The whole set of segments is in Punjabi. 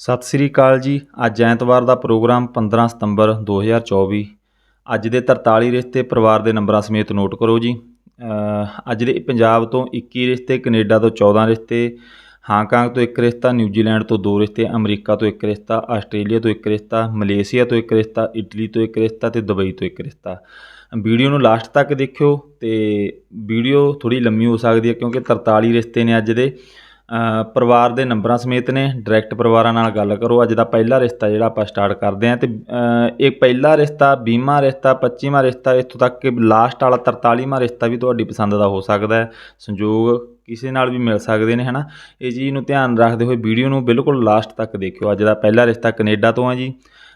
ਸਤਿ ਸ੍ਰੀ ਅਕਾਲ ਜੀ। ਅੱਜ ਐਤਵਾਰ ਦਾ ਪ੍ਰੋਗਰਾਮ 15 ਸਤੰਬਰ 2024 ਅੱਜ ਦੇ 43 ਰਿਸ਼ਤੇ ਪਰਿਵਾਰ ਦੇ ਨੰਬਰਾਂ ਸਮੇਤ ਨੋਟ ਕਰੋ ਜੀ। ਅੱਜ ਦੇ ਪੰਜਾਬ ਤੋਂ 21 ਰਿਸ਼ਤੇ, ਕੈਨੇਡਾ ਤੋਂ 14 ਰਿਸ਼ਤੇ, ਹਾਂਗਕਾਂਗ ਤੋਂ ਇੱਕ ਰਿਸ਼ਤਾ, ਨਿਊਜ਼ੀਲੈਂਡ ਤੋਂ ਦੋ ਰਿਸ਼ਤੇ, ਅਮਰੀਕਾ ਤੋਂ ਇੱਕ ਰਿਸ਼ਤਾ, ਆਸਟ੍ਰੇਲੀਆ ਤੋਂ ਇੱਕ ਰਿਸ਼ਤਾ, ਮਲੇਸ਼ੀਆ ਤੋਂ ਇੱਕ ਰਿਸ਼ਤਾ, ਇਟਲੀ ਤੋਂ ਇੱਕ ਰਿਸ਼ਤਾ ਤੇ ਦੁਬਈ ਤੋਂ ਇੱਕ ਰਿਸ਼ਤਾ। ਵੀਡੀਓ ਨੂੰ ਲਾਸਟ ਤੱਕ ਦੇਖਿਓ ਤੇ ਵੀਡੀਓ ਥੋੜੀ ਲੰਮੀ ਹੋ ਸਕਦੀ ਹੈ ਕਿਉਂਕਿ 43 ਰਿਸ਼ਤੇ ਨੇ ਅੱਜ ਦੇ। ਪਰਿਵਾਰ ਦੇ ਨੰਬਰਾਂ ਸਮੇਤ ਨੇ ਡਾਇਰੈਕਟ ਪਰਿਵਾਰਾਂ ਨਾਲ ਗੱਲ ਕਰੋ। ਅੱਜ ਦਾ ਪਹਿਲਾ ਰਿਸ਼ਤਾ ਜਿਹੜਾ ਆਪਾਂ ਸਟਾਰਟ ਕਰਦੇ ਹਾਂ ਤੇ ਇਹ ਪਹਿਲਾ ਰਿਸ਼ਤਾ 20ਵਾਂ ਰਿਸ਼ਤਾ 25ਵਾਂ ਰਿਸ਼ਤਾ, ਇੱਥੋਂ ਤੱਕ ਕਿ ਲਾਸਟ ਵਾਲਾ 43ਵਾਂ ਰਿਸ਼ਤਾ ਵੀ ਤੁਹਾਡੀ ਪਸੰਦ ਦਾ ਹੋ ਸਕਦਾ ਹੈ। ਸੰਜੋਗ ਕਿਸੇ ਨਾਲ ਵੀ ਮਿਲ ਸਕਦੇ ਨੇ, ਹਨਾ? ਇਹ ਚੀਜ਼ ਨੂੰ ਧਿਆਨ ਰੱਖਦੇ ਹੋਏ ਵੀਡੀਓ ਨੂੰ ਬਿਲਕੁਲ ਲਾਸਟ ਤੱਕ ਦੇਖਿਓ। ਅੱਜ ਦਾ ਪਹਿਲਾ ਰਿਸ਼ਤਾ ਕੈਨੇਡਾ ਤੋਂ ਆ ਜੀ।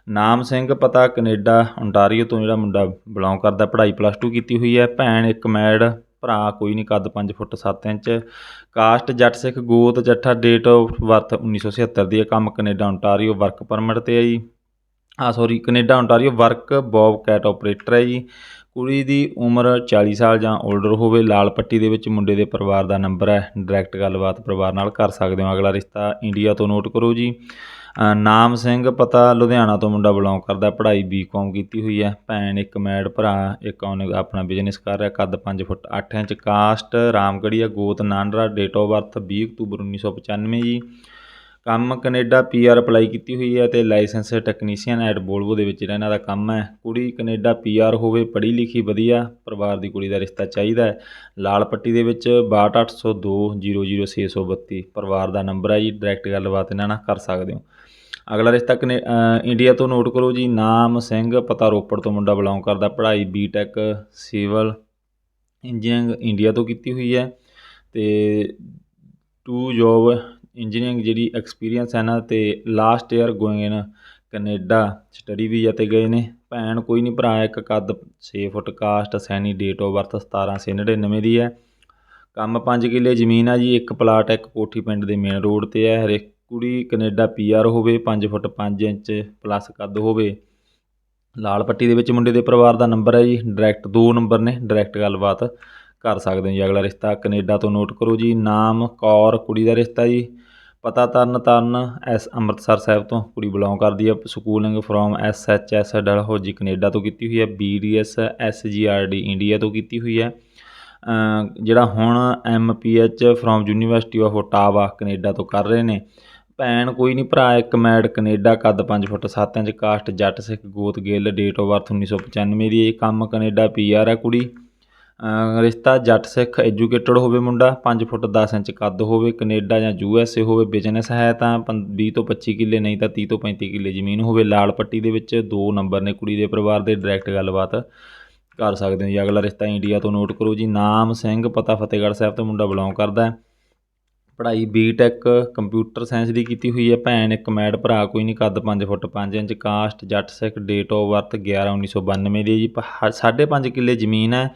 ਨਾਮ ਸਿੰਘ ਪਤਾ, ਕੈਨੇਡਾ ਓਨਟਾਰੀਓ ਤੋਂ ਜਿਹੜਾ ਮੁੰਡਾ ਬਿਲੋਂਗ ਕਰਦਾ, ਪੜ੍ਹਾਈ ਪਲੱਸ 2 ਕੀਤੀ ਹੋਈ ਹੈ। ਭੈਣ ਇੱਕ ਮੈਡ ਭਰਾ ਕੋਈ ਨਹੀਂ, ਕੱਦ 5 ਫੁੱਟ 7 ਇੰਚ। ਕਾਸਟ ਜੱਟ ਸਿੱਖ ਗੋਤ ਜੱਠਾ ਡੇਟ ਆਫ ਬਰਥ 1976 ਦੀ ਹੈ। ਕੰਮ ਕੈਨੇਡਾ ਓਨਟਾਰੀਓ ਵਰਕ ਪਰਮਿਟ ਤੇ ਹੈ ਜੀ। ਆ sorry Canada Ontario work bobcat operator ਹੈ ਜੀ। ਕੁੜੀ ਦੀ ਉਮਰ 40 ਸਾਲ ਜਾਂ 올ਡਰ ਹੋਵੇ, ਲਾਲ ਪੱਟੀ ਦੇ ਵਿੱਚ ਮੁੰਡੇ ਦੇ ਪਰਿਵਾਰ ਦਾ ਨੰਬਰ ਹੈ। ਡਾਇਰੈਕਟ ਗੱਲਬਾਤ ਪਰਿਵਾਰ ਨਾਲ ਕਰ ਸਕਦੇ ਹੋ। ਅਗਲਾ ਰਿਸ਼ਤਾ ਇੰਡੀਆ ਤੋਂ ਨੋਟ ਕਰੋ ਜੀ। ਨਾਮ ਸਿੰਘ, ਪਤਾ ਲੁਧਿਆਣਾ ਤੋਂ ਮੁੰਡਾ ਬਿਲੋਂਗ ਕਰਦਾ, ਪੜ੍ਹਾਈ ਬੀਕਾਮ ਕੀਤੀ ਹੋਈ ਹੈ। ਭੈਣ ਇੱਕ ਮੈਡ ਭਰਾ, ਇੱਕ ਆਪਣਾ ਬਿਜ਼ਨਸ ਕਰ ਰਿਹਾ, ਕੱਦ 5 ਫੁੱਟ 8 ਇੰਚ ਕਾਸਟ ਰਾਮਗੜੀਆ ਗੋਤ ਨਾਨਰਾ ਡੇਟ ਆਫ ਬਰਥ 20 ਅਕਤੂਬਰ 1995 ਜੀ। ਕੰਮ ਕੈਨੇਡਾ ਪੀਆਰ ਅਪਲਾਈ ਕੀਤੀ ਹੋਈ ਹੈ ਤੇ ਲਾਇਸੈਂਸ ਟੈਕਨੀਸ਼ੀਅਨ ਐਟ ਬੋਲਵੋ ਦੇ ਵਿੱਚ ਜਿਹੜਾ ਇਹਨਾਂ ਦਾ ਕੰਮ ਹੈ। ਕੁੜੀ ਕੈਨੇਡਾ ਪੀਆਰ ਹੋਵੇ, ਪੜ੍ਹੀ ਲਿਖੀ ਵਧੀਆ, ਪਰਿਵਾਰ ਦੀ ਕੁੜੀ ਦਾ ਰਿਸ਼ਤਾ ਚਾਹੀਦਾ ਹੈ। ਲਾਲ ਪੱਟੀ ਦੇ ਵਿੱਚ 6280 00632 ਪਰਿਵਾਰ ਦਾ ਨੰਬਰ ਹੈ ਜੀ। ਡਾਇਰੈਕਟ ਗੱਲਬਾਤ ਇਹਨਾਂ ਨਾਲ ਕਰ ਸਕਦੇ ਹੋ। ਅਗਲਾ ਰਿਸ਼ਤਾ ਕਨੇ ਇੰਡੀਆ ਤੋਂ ਨੋਟ ਕਰੋ ਜੀ, ਨਾਮ, ਸਿੰਘ, ਪਤਾ ਰੋਪੜ ਤੋਂ ਮੁੰਡਾ ਬਿਲੋਂਗ ਕਰਦਾ, ਪੜ੍ਹਾਈ ਬੀਟੈਕ ਸਿਵਲ ਇੰਜੀਨੀਅਰਿੰਗ ਇੰਡੀਆ ਤੋਂ ਕੀਤੀ ਹੋਈ ਹੈ। ਤੇ ਟੂ ਜੋਬ ਇੰਜੀਨੀਅਰਿੰਗ ਜਿਹੜੀ ਐਕਸਪੀਰੀਅੰਸ ਹੈ ਨਾ, ਤੇ last year going in Canada study visa ਤੇ ਗਏ ਨੇ। ਭੈਣ ਕੋਈ ਨਹੀਂ ਭਰਾ ਇੱਕ ਕੱਦ 6 foot caste Saini date of birth 1799 ਦੀ ਹੈ। ਕੰਮ 5 ਕਿੱਲੇ, ਜ਼ਮੀਨ ਆ ਜੀ, ਇੱਕ ਪਲਾਟ ਇੱਕ ਕੋਠੀ ਪਿੰਡ ਦੇ ਮੇਨ ਰੋਡ ਤੇ ਹੈ, ਹਰੇਕ ਕੁੜੀ ਕੈਨੇਡਾ ਪੀਆਰ ਹੋਵੇ 5 ਫੁੱਟ 5 ਇੰਚ ਪਲੱਸ ਕੱਦ ਹੋਵੇ। ਲਾਲ ਪੱਟੀ ਦੇ ਵਿੱਚ ਮੁੰਡੇ ਦੇ ਪਰਿਵਾਰ ਦਾ ਨੰਬਰ ਹੈ ਜੀ। ਡਾਇਰੈਕਟ ਦੋ ਨੰਬਰ ਨੇ ਡਾਇਰੈਕਟ ਗੱਲਬਾਤ ਕਰ ਸਕਦੇ ਹੋ ਜੀ। ਅਗਲਾ ਰਿਸ਼ਤਾ ਕੈਨੇਡਾ ਤੋਂ ਨੋਟ ਕਰੋ ਜੀ। ਨਾਮ, ਕੌਰ, ਕੁੜੀ ਦਾ ਰਿਸ਼ਤਾ ਜੀ। ਪਤਾ ਤਰਨ ਤਰਨ ਐਸ ਅੰਮ੍ਰਿਤਸਰ ਸਾਹਿਬ ਤੋਂ। ਕੁੜੀ ਬਿਲੋਂਗ ਕਰਦੀ ਹੈ। Schooling from S H S Dalhousie Canada ਤੋਂ ਕੀਤੀ ਹੋਈ ਹੈ। B D S S G R D India ਤੋਂ ਕੀਤੀ ਹੋਈ ਹੈ। ਜਿਹੜਾ ਹੁਣ M P H from university of Ottawa Canada ਤੋਂ ਕਰ ਰਹੇ ਨੇ। ਭੈਣ ਕੋਈ ਨਹੀਂ ਭਰਾ ਇੱਕ ਮੈਡ ਕੈਨੇਡਾ, ਕੱਦ 5 ਫੁੱਟ 7 ਇੰਚ, ਕਾਸਟ ਜੱਟ, ਸਿੱਖ ਗੋਤ ਗਿੱਲ ਡੇਟ ਆਫ ਬਰਥ 1995 ਦੀ, ਇਹ ਕੰਮ ਕੈਨੇਡਾ ਪੀਆਰ ਹੈ ਕੁੜੀ। ਰਿਸ਼ਤਾ ਜੱਟ, ਸਿੱਖ ਐਜੂਕੇਟਡ ਹੋਵੇ ਮੁੰਡਾ 5 ਫੁੱਟ 10 ਇੰਚ ਕੱਦ ਹੋਵੇ, ਕੈਨੇਡਾ ਜਾਂ ਯੂ ਐਸ ਏ ਹੋਵੇ ਬਿਜ਼ਨਸ ਹੈ ਤਾਂ ਪੰ- 20 ਤੋਂ 25 ਕਿੱਲੇ, ਨਹੀਂ ਤਾਂ 30 ਤੋਂ 35 ਕਿੱਲੇ ਜ਼ਮੀਨ ਹੋਵੇ, ਲਾਲ ਪੱਟੀ ਦੇ ਵਿੱਚ ਦੋ ਨੰਬਰ ਨੇ ਕੁੜੀ ਦੇ ਪਰਿਵਾਰ ਦੇ ਡਾਇਰੈਕਟ ਗੱਲਬਾਤ ਕਰ ਸਕਦੇ ਹੋ ਜੀ। ਅਗਲਾ ਰਿਸ਼ਤਾ ਇੰਡੀਆ ਤੋਂ ਨੋਟ ਕਰੋ ਜੀ, ਨਾਮ ਸਿੰਘ, ਪਤਾ ਫਤਿਹਗੜ੍ਹ ਸਾਹਿਬ ਤੋਂ ਮੁੰਡਾ ਬਿਲੋਂਗ ਕਰਦਾ ਹੈ। ਪੜ੍ਹਾਈ ਬੀਟੈਕ ਕੰਪਿਊਟਰ ਸਾਇੰਸ ਦੀ ਕੀਤੀ ਹੋਈ ਹੈ। ਭੈਣ, ਇੱਕ ਮੈਡ ਭਰਾ, ਕੋਈ ਨਹੀਂ, ਕੱਦ ਪੰਜ ਫੁੱਟ ਪੰਜ inch, caste, Jatt Sikh date of birth 11 1992 ਦੀ ਹੈ ਜੀ। ਸਾਢੇ ਪੰਜ ਕਿੱਲੇ ਜ਼ਮੀਨ ਹੈ।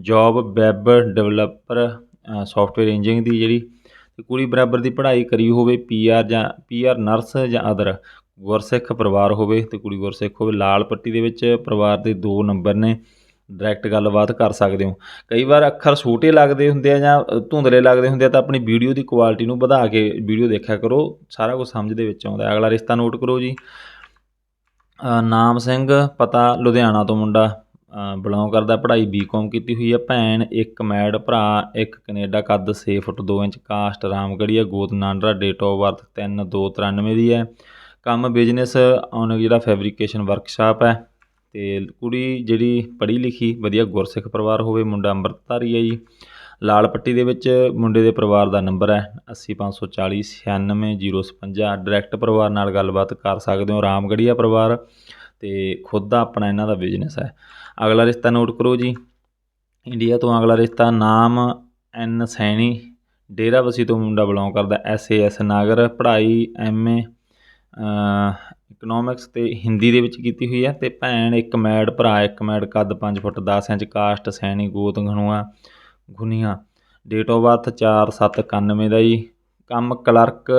Job web developer software engineering ਦੀ ਜਿਹੜੀ। ਤੇ ਕੁੜੀ ਬਰਾਬਰ ਦੀ ਪੜ੍ਹਾਈ ਕਰੀ ਹੋਵੇ ਪੀਆਰ ਜਾਂ ਪੀਆਰ ਨਰਸ ਜਾਂ ਅਦਰ ਗੁਰਸਿੱਖ ਪਰਿਵਾਰ ਹੋਵੇ, ਤੇ ਕੁੜੀ ਗੁਰਸਿੱਖ ਹੋਵੇ। ਲਾਲ ਪੱਟੀ ਦੇ ਵਿੱਚ ਪਰਿਵਾਰ ਦੇ ਦੋ ਨੰਬਰ ਨੇ। ਡਾਇਰੈਕਟ ਗੱਲਬਾਤ ਕਰ ਸਕਦੇ ਹੋ। ਕਈ ਵਾਰ ਅੱਖਰ ਛੋਟੇ ਲੱਗਦੇ ਹੁੰਦੇ ਆ ਜਾਂ ਧੁੰਦਲੇ ਲੱਗਦੇ ਹੁੰਦੇ ਆ ਤਾਂ ਆਪਣੀ ਵੀਡੀਓ ਦੀ ਕੁਆਲਿਟੀ ਨੂੰ ਵਧਾ ਕੇ ਵੀਡੀਓ ਦੇਖਿਆ ਕਰੋ। ਸਾਰਾ ਕੁਝ ਸਮਝ ਦੇ ਵਿੱਚ ਆਉਂਦਾ। ਅਗਲਾ ਰਿਸ਼ਤਾ ਨੋਟ ਕਰੋ ਜੀ। ਨਾਮ ਸਿੰਘ, ਪਤਾ ਲੁਧਿਆਣਾ ਤੋਂ ਮੁੰਡਾ। ਬਿਲੋਂਗ ਕਰਦਾ, ਪੜ੍ਹਾਈ ਬੀਕਾਮ ਕੀਤੀ ਹੋਈ ਹੈ ਭੈਣ, ਇੱਕ ਮੈਡ ਭਰਾ, ਇੱਕ ਕੈਨੇਡਾ ਕੱਦ 6 ਫੁੱਟ 2 ਇੰਚ, ਕਾਸਟ ਰਾਮਗੜੀਆ ਗੋਤ ਨਾਂਡਰਾ ਡੇਟ ਆਫ ਬਰਥ 3 2 93 ਦੀ ਹੈ। ਕੰਮ ਬਿਜ਼ਨਸ ਔਨ ਜਿਹੜਾ ਫੈਬਰੀਕੇਸ਼ਨ ਵਰਕਸ਼ਾਪ ਹੈ। ਅਤੇ ਕੁੜੀ ਜਿਹੜੀ ਪੜ੍ਹੀ ਲਿਖੀ ਵਧੀਆ ਗੁਰਸਿੱਖ ਪਰਿਵਾਰ ਹੋਵੇ, ਮੁੰਡਾ ਅੰਮ੍ਰਿਤਧਾਰੀ ਹੈ ਜੀ। ਲਾਲ ਪੱਟੀ ਦੇ ਵਿੱਚ ਮੁੰਡੇ ਦੇ ਪਰਿਵਾਰ ਦਾ ਨੰਬਰ ਹੈ 80540 96056 ਡਾਇਰੈਕਟ ਪਰਿਵਾਰ ਨਾਲ ਗੱਲਬਾਤ ਕਰ ਸਕਦੇ ਹੋ ਰਾਮਗੜੀਆ ਪਰਿਵਾਰ। ਅਤੇ ਖੁਦ ਦਾ ਆਪਣਾ ਇਹਨਾਂ ਦਾ ਬਿਜ਼ਨਸ ਹੈ। ਅਗਲਾ ਰਿਸ਼ਤਾ ਨੋਟ ਕਰੋ ਜੀ। ਇੰਡੀਆ ਤੋਂ ਅਗਲਾ ਰਿਸ਼ਤਾ ਨਾਮ ਐਨ ਸੈਣੀ। ਡੇਰਾਬੱਸੀ ਤੋਂ ਮੁੰਡਾ ਬਿਲੋਂਗ ਕਰਦਾ ਐਸ ਏ ਐਸ ਨਾਗਰ। ਪੜ੍ਹਾਈ ਐਮ ਏ ਇਕਨੋਮਿਕਸ ਅਤੇ ਹਿੰਦੀ ਦੇ ਵਿੱਚ ਕੀਤੀ ਹੋਈ ਹੈ ਅਤੇ ਭੈਣ ਇੱਕ ਮੈਡ ਭਰਾ ਇੱਕ ਮੈਡ ਕੱਦ 5 ਫੁੱਟ 10 ਇੰਚ, ਕਾਸਟ, ਸੈਣੀ, ਗੋਤ ਘਣੂਆ ਗੁਨੀਆ। ਡੇਟ ਆਫ ਬਰਥ 4791 ਦਾ ਜੀ। ਕੰਮ clerk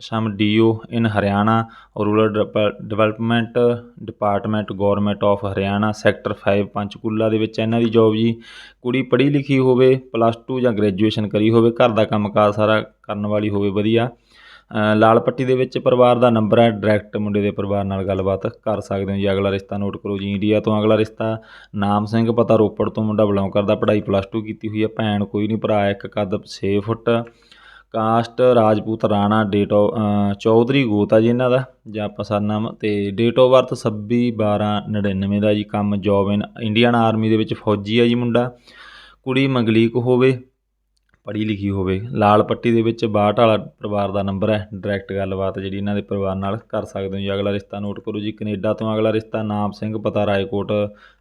some DO in Haryana, rural development department government of Haryana, sector 5 Panchkula ਦੇ ਵਿੱਚ ਇਹਨਾਂ ਦੀ ਜੌਬ ਜੀ। ਕੁੜੀ ਪੜ੍ਹੀ ਲਿਖੀ ਹੋਵੇ, ਪਲੱਸ 2 ਜਾਂ ਗ੍ਰੈਜੂਏਸ਼ਨ ਕਰੀ ਹੋਵੇ, ਘਰ ਦਾ ਕੰਮਕਾਜ ਸਾਰਾ ਕਰਨ ਵਾਲੀ ਹੋਵੇ, ਵਧੀਆ। ਲਾਲ ਪੱਟੀ ਦੇ ਵਿੱਚ ਪਰਿਵਾਰ ਦਾ ਨੰਬਰ ਹੈ ਡਾਇਰੈਕਟ ਮੁੰਡੇ ਦੇ ਪਰਿਵਾਰ ਨਾਲ ਗੱਲਬਾਤ ਕਰ ਸਕਦੇ ਹੋ ਜੀ। ਅਗਲਾ ਰਿਸ਼ਤਾ ਨੋਟ ਕਰੋ ਜੀ ਇੰਡੀਆ ਤੋਂ ਅਗਲਾ ਰਿਸ਼ਤਾ ਨਾਮ ਸਿੰਘ, ਪਤਾ ਰੋਪੜ ਤੋਂ ਮੁੰਡਾ ਬਿਲੋਂਗ ਕਰਦਾ ਪੜ੍ਹਾਈ ਪਲੱਸ ਟੂ ਕੀਤੀ ਹੋਈ ਹੈ। ਭੈਣ ਕੋਈ ਨਹੀਂ, ਭਰਾ ਇੱਕ ਕੱਦ 6 foot caste Rajput Rana date of Chaudhary ਗੋਤ ਆ ਜੀ ਇਹਨਾਂ ਦਾ, ਜਾਂ ਆਪਾਂ ਸਰਨਾਮ, ਤੇ ਡੇਟ ਆਫ ਬਰਥ 26 12 99 ਦਾ ਜੀ। ਕੰਮ ਜੋਬ ਇਨ ਇੰਡੀਅਨ ਆਰਮੀ ਦੇ ਵਿੱਚ ਫੌਜੀ ਆ ਜੀ ਮੁੰਡਾ। ਕੁੜੀ ਮੰਗਲੀਕ ਹੋਵੇ ਪੜ੍ਹੀ ਲਿਖੀ ਹੋਵੇ। ਲਾਲ ਪੱਟੀ ਦੇ ਵਿੱਚ ਬਾਹਠ ਵਾਲਾ ਪਰਿਵਾਰ ਦਾ ਨੰਬਰ ਹੈ। ਡਾਇਰੈਕਟ ਗੱਲਬਾਤ ਜਿਹੜੀ ਇਹਨਾਂ ਦੇ ਪਰਿਵਾਰ ਨਾਲ ਕਰ ਸਕਦੇ ਹੋ ਜੀ। ਅਗਲਾ ਰਿਸ਼ਤਾ ਨੋਟ ਕਰੋ ਜੀ। ਕੈਨੇਡਾ ਤੋਂ ਅਗਲਾ ਰਿਸ਼ਤਾ ਨਾਮ ਸਿੰਘ, ਪਤਾ ਰਾਏਕੋਟ,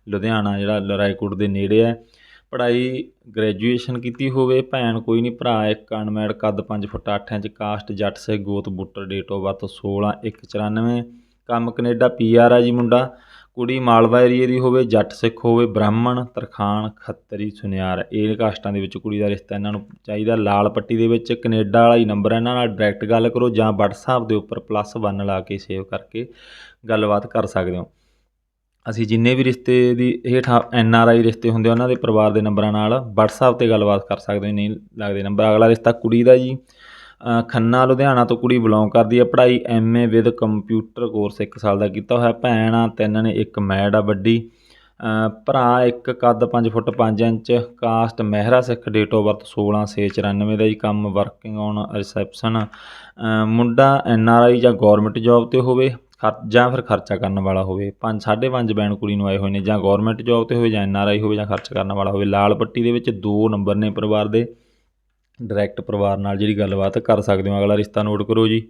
ਲੁਧਿਆਣਾ, ਜਿਹੜਾ ਰਾਏਕੋਟ ਦੇ ਨੇੜੇ ਹੈ। ਪੜ੍ਹਾਈ ਗ੍ਰੈਜੂਏਸ਼ਨ ਕੀਤੀ ਹੋਵੇ। ਭੈਣ ਕੋਈ ਨਹੀਂ, ਭਰਾ ਇੱਕ ਅਨਮੈਡ ਕੱਦ 5 ਫੁੱਟ 8 ਇੰਚ, ਕਾਸਟ, ਜੱਟ ਸੇ ਗੋਤ, ਬੁੱਟਰ, ਡੇਟ ਆਫ ਬਰਥ 16 1 94 ਕੰਮ ਕੈਨੇਡਾ ਪੀਆਰ ਆ ਜੀ ਮੁੰਡਾ। ਕੁੜੀ ਮਾਲਵਾ ਏਰੀਏ ਦੀ ਹੋਵੇ, ਜੱਟ ਸਿੱਖ ਹੋਵੇ, ਬ੍ਰਾਹਮਣ, ਤਰਖਾਣ, ਖੱਤਰੀ, ਸੁਨਿਆਰ, ਇਹ ਕਾਸਟਾਂ ਦੇ ਵਿੱਚ ਕੁੜੀ ਦਾ ਰਿਸ਼ਤਾ ਇਹਨਾਂ ਨੂੰ ਚਾਹੀਦਾ। ਲਾਲ ਪੱਟੀ ਦੇ ਵਿੱਚ ਕੈਨੇਡਾ ਵਾਲਾ ਹੀ ਨੰਬਰ ਇਹਨਾਂ ਨਾਲ ਡਾਇਰੈਕਟ ਗੱਲ ਕਰੋ ਜਾਂ WhatsApp ਦੇ ਉੱਪਰ ਪਲੱਸ 1 ਲਾ ਕੇ ਸੇਵ ਕਰਕੇ ਗੱਲਬਾਤ ਕਰ ਸਕਦੇ ਹੋ। ਅਸੀਂ ਜਿੰਨੇ ਵੀ ਰਿਸ਼ਤੇ ਦੀ ਹੇਠਾਂ ਐਨ ਆਰ ਆਈ ਰਿਸ਼ਤੇ ਹੁੰਦੇ ਉਹਨਾਂ ਦੇ ਪਰਿਵਾਰ ਦੇ ਨੰਬਰਾਂ ਨਾਲ WhatsApp ਤੇ ਗੱਲਬਾਤ ਕਰ ਸਕਦੇ ਹੋ, ਨਹੀਂ ਲੱਗਦੇ ਨੰਬਰ। ਅਗਲਾ ਰਿਸ਼ਤਾ ਕੁੜੀ ਦਾ ਜੀ। ਖੰਨਾ, ਲੁਧਿਆਣਾ ਤੋਂ ਕੁੜੀ ਬਿਲੋਂਗ ਕਰਦੀ ਹੈ ਪੜ੍ਹਾਈ ਐਮਏ ਵਿਦ ਕੰਪਿਊਟਰ ਕੋਰਸ 1 ਸਾਲ ਦਾ ਕੀਤਾ ਹੋਇਆ। ਭੈਣ ਆ, ਤਿੰਨ ਨੇ, ਇੱਕ ਮੈਡ ਆ ਵੱਡੀ। ਭਰਾ ਇੱਕ ਕੱਦ 5 foot 5 inch caste Mehra Sikh date of birth 16 6 94 ਦਾ ਜੀ। ਕੰਮ ਵਰਕਿੰਗ ਔਨ ਰਿਸੈਪਸ਼ਨ ਮੁੰਡਾ ਐਨ ਆਰ ਆਈ ਜਾਂ ਗਵਰਨਮੈਂਟ ਜੌਬ ਤੇ ਹੋਵੇ, ਖਰ, ਜਾਂ ਫਿਰ ਖਰਚਾ ਕਰਨ ਵਾਲਾ ਹੋਵੇ। ਪੰਜ, ਸਾਢੇ ਪੰਜ ਬੈਂਡ ਕੁੜੀ ਨੂੰ ਆਏ ਹੋਏ ਨੇ। ਜਾਂ ਗਵਰਨਮੈਂਟ ਜੌਬ ਤੇ ਹੋਵੇ ਜਾਂ ਐਨ ਆਰ ਆਈ ਹੋਵੇ ਜਾਂ ਖਰਚ ਕਰਨ ਵਾਲਾ ਹੋਵੇ। ਲਾਲ ਪੱਟੀ ਦੇ ਵਿੱਚ ਦੋ ਨੰਬਰ ਨੇ ਪਰਿਵਾਰ ਦੇ। ਡਾਇਰੈਕਟ ਪਰਿਵਾਰ ਨਾਲ ਜਿਹੜੀ ਗੱਲਬਾਤ ਕਰ ਸਕਦੇ ਹੋ, ਅਗਲਾ ਰਿਸ਼ਤਾ ਨੋਟ ਕਰੋ ਜੀ।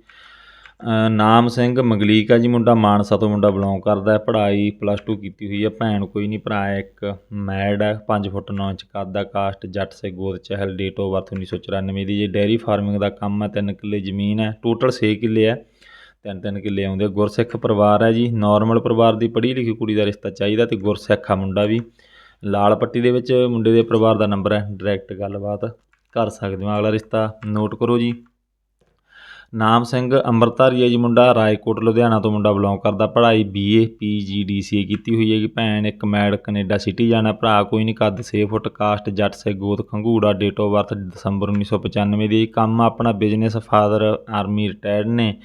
ਨਾਮ ਸਿੰਘ ਮੰਗਲੀਕ ਆ ਜੀ, ਮੁੰਡਾ ਮਾਨਸਾ ਤੋਂ ਮੁੰਡਾ ਬਿਲੋਂਗ ਕਰਦਾ ਹੈ, ਪੜ੍ਹਾਈ ਪਲੱਸ ਟੂ ਕੀਤੀ ਹੋਈ ਹੈ, ਭੈਣ ਕੋਈ ਨਹੀਂ, ਭਰਾ ਹੈ, ਇੱਕ ਮੈਡ ਹੈ 5 ਫੁੱਟ 9 ਇੰਚ ਕੱਦ ਦਾ ਕਾਸਟ, ਜੱਟ ਸੇ ਗੋਦ ਚਹਿਲ ਡੇਟ ਆਫ ਬਰਥ 1994 ਦੀ ਜੀ। ਡੇਅਰੀ ਫਾਰਮਿੰਗ ਦਾ ਕੰਮ ਹੈ 3 ਕਿੱਲੇ ਜ਼ਮੀਨ ਹੈ ਟੋਟਲ 6 ਕਿੱਲੇ ਹੈ, ਤਿੰਨ ਤਿੰਨ ਕਿੱਲੇ ਆਉਂਦੇ ਗੁਰਸਿੱਖ ਪਰਿਵਾਰ ਹੈ ਜੀ ਨਾਰਮਲ ਪਰਿਵਾਰ ਦੀ ਪੜ੍ਹੀ ਲਿਖੀ ਕੁੜੀ ਦਾ ਰਿਸ਼ਤਾ ਚਾਹੀਦਾ ਤੇ ਗੁਰਸਿੱਖ ਆ ਮੁੰਡਾ ਵੀ। ਲਾਲ ਪੱਟੀ ਦੇ ਵਿੱਚ ਮੁੰਡੇ ਦੇ ਪਰਿਵਾਰ ਦਾ ਨੰਬਰ ਹੈ ਡਾਇਰੈਕਟ ਗੱਲਬਾਤ। ਕਰ ਸਕਦੇ ਹੋ। ਅਗਲਾ ਰਿਸ਼ਤਾ ਨੋਟ ਕਰੋ ਜੀ। ਨਾਮ ਸਿੰਘ ਅੰਮ੍ਰਿਤਧਾਰੀ ਹੈ ਜੀ ਮੁੰਡਾ। ਰਾਏਕੋਟ, ਲੁਧਿਆਣਾ ਤੋਂ ਮੁੰਡਾ ਬਿਲੋਂਗ ਕਰਦਾ। ਪੜ੍ਹਾਈ ਬੀਏ ਪੀਜੀ ਡੀਸੀਏ ਕੀਤੀ ਹੋਈ ਹੈਗੀ ਭੈਣ ਇੱਕ ਮੈਡ ਕੈਨੇਡਾ ਸਿਟੀ ਜਾਣਾ। ਭਰਾ ਕੋਈ ਨਹੀਂ, ਕੱਦ 6 ਫੁੱਟ, ਕਾਸਟ, ਜੱਟ ਸੇ ਗੋਤ ਖੰਗੂੜਾ ਡੇਟ ਆਫ ਬਰਥ ਦਸੰਬਰ 1995 ਦੀ ਕੰਮ ਆਪਣਾ ਬਿਜ਼ਨਸ ਫਾਦਰ ਆਰਮੀ ਰਿਟਾਇਰਡ ਨੇ।